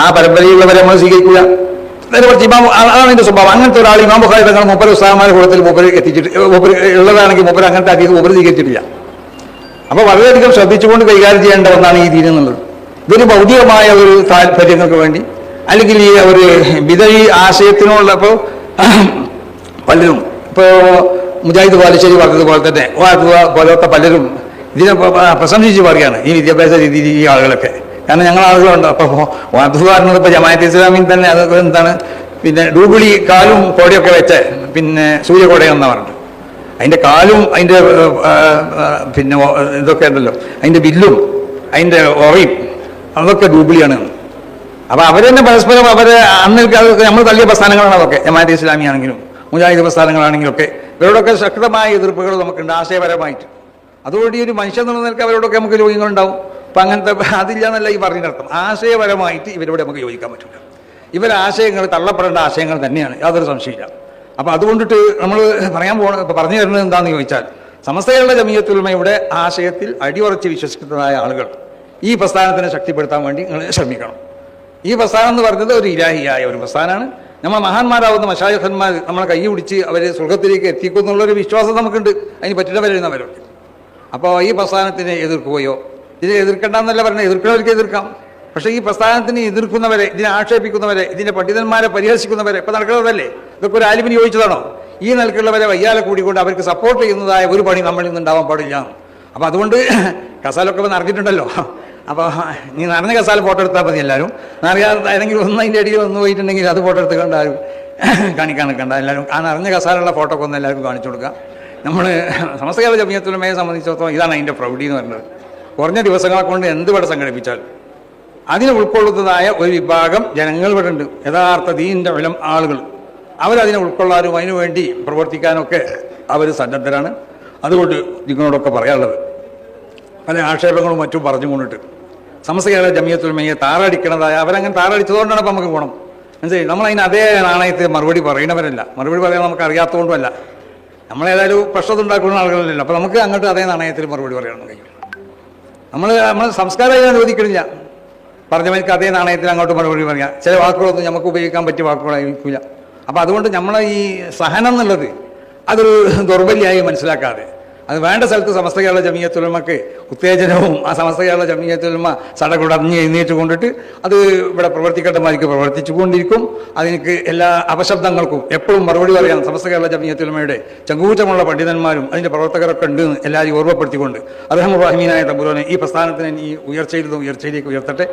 Speaker 2: ആ പരമ്പരയിലുള്ളവരെ നമ്മൾ സ്വീകരിക്കുക. നേരെ കുറച്ച് ഇമാം അതാണ് എന്റെ സ്വഭാവം. അങ്ങനത്തെ ഒരാൾ ഇമാം ബുഖാരി തങ്ങൾ മൂപ്പര് ഉസ്താഹമാരുടെ കൂട്ടത്തിൽ മൂപ്പര് എത്തിച്ചിട്ട് മൂപ്പര് ഉള്ളതാണെങ്കിൽ മൂപ്പര് അങ്ങനത്തെ അധികം മൂപ്പര് സ്വീകരിച്ചിട്ടില്ല. അപ്പൊ വളരെയധികം ശ്രദ്ധിച്ചുകൊണ്ട് കൈകാര്യം ചെയ്യേണ്ട ഒന്നാണ് ഈ ദീൻ എന്നുള്ളത്. ഇതൊരു ഭൗതികമായ ഒരു താല്പര്യങ്ങൾക്ക് വേണ്ടി അല്ലെങ്കിൽ ഈ ഒരു വിതഴി ആശയത്തിനുള്ള ഇപ്പോൾ പലരും ഇപ്പോ മുജാഹിദ് ബാലുശ്ശേരി പറഞ്ഞതുപോലെ തന്നെ പോലത്തെ പലരും ഇതിനെ പ്രശംസിച്ച് പറയുകയാണ് ഈ വിദ്യാഭ്യാസ രീതിയിൽ ഈ ആളുകളൊക്കെ. കാരണം ഞങ്ങൾ ആളുകളുണ്ട്. അപ്പോൾ പറഞ്ഞത് ഇപ്പോൾ ജമാഅത്ത് ഇസ്ലാമിൽ തന്നെ അത് എന്താണ്? പിന്നെ ഡൂബിളി കാലും കോടിയൊക്കെ വെച്ച് പിന്നെ സൂര്യകോടയെന്ന് പറഞ്ഞിട്ട് അതിന്റെ കാലും ഏഹ്, പിന്നെ ഇതൊക്കെ ഉണ്ടല്ലോ. അതിന്റെ ബില്ലും അതിന്റെ ഒറയും അതൊക്കെ ഡൂബിളിയാണ്. അപ്പൊ തന്നെ പരസ്പരം അവരെ അന്ന് നമ്മൾ തള്ളിയ പ്രസ്ഥാനങ്ങളാണ് അതൊക്കെ. ജമാഅത്ത് ഇസ്ലാമി ആണെങ്കിലും മുജാഹിദ് പ്രസ്ഥാനങ്ങളാണെങ്കിലും ഒക്കെ. ഇവരോടൊക്കെ ശക്തമായ എതിർപ്പുകൾ നമുക്കുണ്ട് ആശയപരമായിട്ട്. അതുകൊണ്ട് ഈ ഒരു മനുഷ്യൻ നിലനിൽക്കുക അവരോടൊക്കെ നമുക്ക് രോഗങ്ങളുണ്ടാവും അപ്പം അങ്ങനത്തെ അതില്ല എന്നല്ല ഈ പറഞ്ഞതിനർത്ഥം ആശയപരമായിട്ട് ഇവരോട് നമുക്ക് യോജിക്കാൻ പറ്റില്ല ഇവർ ആശയങ്ങൾ തള്ളപ്പെടേണ്ട ആശയങ്ങൾ തന്നെയാണ്. യാതൊരു സംശയമില്ല അപ്പം അതുകൊണ്ടിട്ട് നമ്മൾ പറയാൻ പോണ പറഞ്ഞു തരുന്നത് എന്താണെന്ന് ചോദിച്ചാൽ സമസ്തകളുടെ ജമീയത്തുൽമയുടെ ആശയത്തിൽ അടിയുറച്ച് വിശ്വസിക്കുന്നതായ ആളുകൾ ഈ പ്രസ്ഥാനത്തിനെ ശക്തിപ്പെടുത്താൻ വേണ്ടി നിങ്ങൾ ശ്രമിക്കണം. ഈ പ്രസ്ഥാനം എന്ന് പറഞ്ഞത് ഒരു ഇലാഹിയായ ഒരു പ്രസ്ഥാനമാണ്. നമ്മൾ മഹാന്മാരാവുന്ന മഷായഖന്മാർ നമ്മളെ കൈ പിടിച്ച് അവർ സ്വർഗത്തിലേക്ക് എത്തിക്കും എന്നുള്ളൊരു വിശ്വാസം നമുക്കുണ്ട്. അതിന് പറ്റില്ല വരുന്നവരുണ്ട് അപ്പോൾ ഈ പ്രസ്ഥാനത്തിനെ എതിർക്കുകയോ ഇതിനെ എതിർക്കണ്ടെന്നല്ല പറഞ്ഞത്? എതിർക്കുന്നവർക്ക് എതിർക്കാം. പക്ഷേ ഈ പ്രസ്ഥാനത്തിനെ എതിർക്കുന്നവരെ ഇതിനെ ആക്ഷേപിക്കുന്നവരെ ഇതിന്റെ പണ്ഡിതന്മാരെ പരിഹസിക്കുന്നവരെ ഇപ്പം നടക്കുന്നതല്ലേ ഇതൊക്കെ ഒരു ആലിമിന് ചോദിച്ചതാണോ ഈ നിലക്കുള്ളവരെ വയ്യാലെ കൂടിക്കൊണ്ട് അവർക്ക് സപ്പോർട്ട് ചെയ്യുന്നതായ ഒരു പണി നമ്മളിൽ നിന്നുണ്ടാവാൻ പാടില്ല. അപ്പം അതുകൊണ്ട് കസാലൊക്കെ നിറഞ്ഞിട്ടുണ്ടല്ലോ അപ്പോൾ നീ നിറഞ്ഞ കസാല ഫോട്ടോ എടുത്താൽ മതി എല്ലാവരും നിറയാത്ത ഏതെങ്കിലും ഒന്ന് അതിന്റെ അടിയിൽ ഒന്ന് പോയിട്ടുണ്ടെങ്കിൽ അത് ഫോട്ടോ എടുത്ത് കണ്ടാലും കാണിക്കാൻ എല്ലാവരും ആ നിറഞ്ഞ കസാലുള്ള ഫോട്ടോ ഒക്കെ ഒന്ന് എല്ലാവർക്കും കാണിച്ചു കൊടുക്കുക നമ്മൾ സമസ്തകാല ജമീയത്തുലമയെ സംബന്ധിച്ചിടത്തോളം ഇതാണ് അതിന്റെ പ്രൗഢി എന്ന് പറയുന്നത്. കുറഞ്ഞ ദിവസങ്ങളെ കൊണ്ട് എന്ത് സംഘടിപ്പിച്ചാൽ? അതിനെ ഉൾക്കൊള്ളുന്നതായ ഒരു വിഭാഗം ജനങ്ങൾ ഇവിടെ ഉണ്ട്. യഥാർത്ഥ ദീന്റെ വിലം ആളുകൾ. അവരതിനെ ഉൾക്കൊള്ളാനും അതിനു വേണ്ടി പ്രവർത്തിക്കാനൊക്കെ അവർ സന്നദ്ധരാണ്. അതുകൊണ്ട് നിങ്ങളോടൊക്കെ പറയാനുള്ളത്. പല ആക്ഷേപങ്ങളും മറ്റും പറഞ്ഞുകൊണ്ടിട്ട്. സമസ്തകേരള ജമിയത്തുൽമയെ താറടിക്കണതായ അവരങ്ങനെ താറടിച്ചതുകൊണ്ടാണ് ഇപ്പം നമുക്ക് ഗുണം മനസ്സിലായി? നമ്മൾ അതിന് അതേ നാണയത്തിൽ മറുപടി പറയണവരല്ല. മറുപടി പറയാൻ നമുക്ക് അറിയാത്തതുകൊണ്ടുമല്ല. നമ്മളേതായാലും പ്രശ്നം ഉണ്ടാക്കുന്ന ആളുകളല്ലല്ലോ. അപ്പോൾ നമുക്ക് അങ്ങോട്ട് അതേ നാണയത്തിൽ മറുപടി പറയണം കഴിയും നമ്മൾ നമ്മൾ സംസ്കാരം അനുവദിക്കണില്ല. പറഞ്ഞവർക്ക് അതേ നാണയത്തിൽ അങ്ങോട്ട് മറുപടി പറയാം ചില വാക്കുകളൊന്നും നമുക്ക് ഉപയോഗിക്കാൻ പറ്റിയ വാക്കുകളായിരിക്കില്ല അപ്പോൾ അതുകൊണ്ട് നമ്മളെ ഈ സഹനം എന്നുള്ളത് അതൊരു ദൗർബല്യമായി മനസ്സിലാക്കാതെ അത് വേണ്ട സ്ഥലത്ത് സമസ്ത കേരള ജമീയത്തുലമക്ക് ഉത്തേജനവും ആ സമസ്ത കേരള ജമീയത്തുലമ സടകുടഞ്ഞ് എഴുന്നേറ്റ് കൊണ്ടിട്ട് അത് ഇവിടെ പ്രവർത്തിക്കട്ടമാർക്ക് പ്രവർത്തിച്ചു കൊണ്ടിരിക്കും. അതിനക്ക് എല്ലാ അപശബ്ദങ്ങൾക്കും എപ്പോഴും മറുപടി പറയാം സമസ്ത കേരള ജമീയത്തുലമയുടെ ചങ്കൂറ്റമുള്ള പണ്ഡിതന്മാരും അതിന്റെ പ്രവർത്തകരൊക്കെ ഉണ്ട് എന്ന് എല്ലാവരും ഓർമ്മപ്പെടുത്തിക്കൊണ്ട് അദ്ദേഹം റഹ്മീനായ തമ്പുരോനെ ഈ പ്രസ്ഥാനത്തിന് ഈ ഉയർച്ചയിൽ നിന്ന് ഉയർച്ചയിലേക്ക് ഉയർത്തട്ടെ.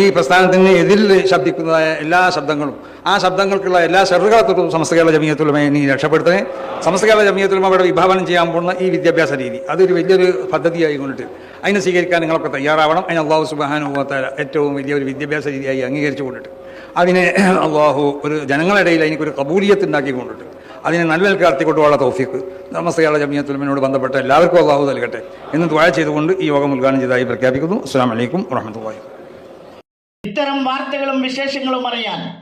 Speaker 2: ഈ പ്രസ്ഥാനത്തിന് എതിരിൽ ശബ്ദിക്കുന്നതായ എല്ലാ ശബ്ദങ്ങളും ആ ശബ്ദങ്ങൾക്കുള്ള എല്ലാ ഷെറുകളത്തൊട്ടും സമസ്ത കേരള ജമീയത്തുലമയെ നീ രക്ഷപ്പെടുത്തണേ. സമസ്ത കേരള ജമീയത്തുലമ ഇവിടെ വിഭാവനം ചെയ്യാൻ പോകുന്ന ഈ വിദ്യാഭ്യാസ രീതി അതൊരു വലിയൊരു പദ്ധതിയായി കൊണ്ടിട്ട് അതിനെ സ്വീകരിക്കാൻ നിങ്ങളൊക്കെ തയ്യാറാവണം. അതിന് അള്ളാഹു സുബാനുഭവത്താല ഏറ്റവും വലിയൊരു വിദ്യാഭ്യാസ രീതിയായി അംഗീകരിച്ചു കൊണ്ടിട്ട്. അതിനെ അള്ളാഹു ഒരു ജനങ്ങളിടയിൽ അതിനൊരു കബൂലിയത്ത് ഉണ്ടാക്കി കൊണ്ടിട്ട് അതിനെ നല്ല നിലക്കാർത്തിക്കൊണ്ടുള്ള തോഫിക്ക് സമസ്ത കേരള ജമീയത്തുലമിനോട് ബന്ധപ്പെട്ട എല്ലാവർക്കും അള്ളാഹു നൽകട്ടെ എന്ന് ദ്വാഴ ചെയ്തുകൊണ്ട് ഈ യോഗം ഉദ്ഘാടനം ചെയ്തതായി പ്രഖ്യാപിക്കുന്നു. അസ്സാം വലൈക്കും വാഹമത്തല്ലാ
Speaker 1: ഇത്തരം വാർത്തകളും വിശേഷങ്ങളും അറിയാൻ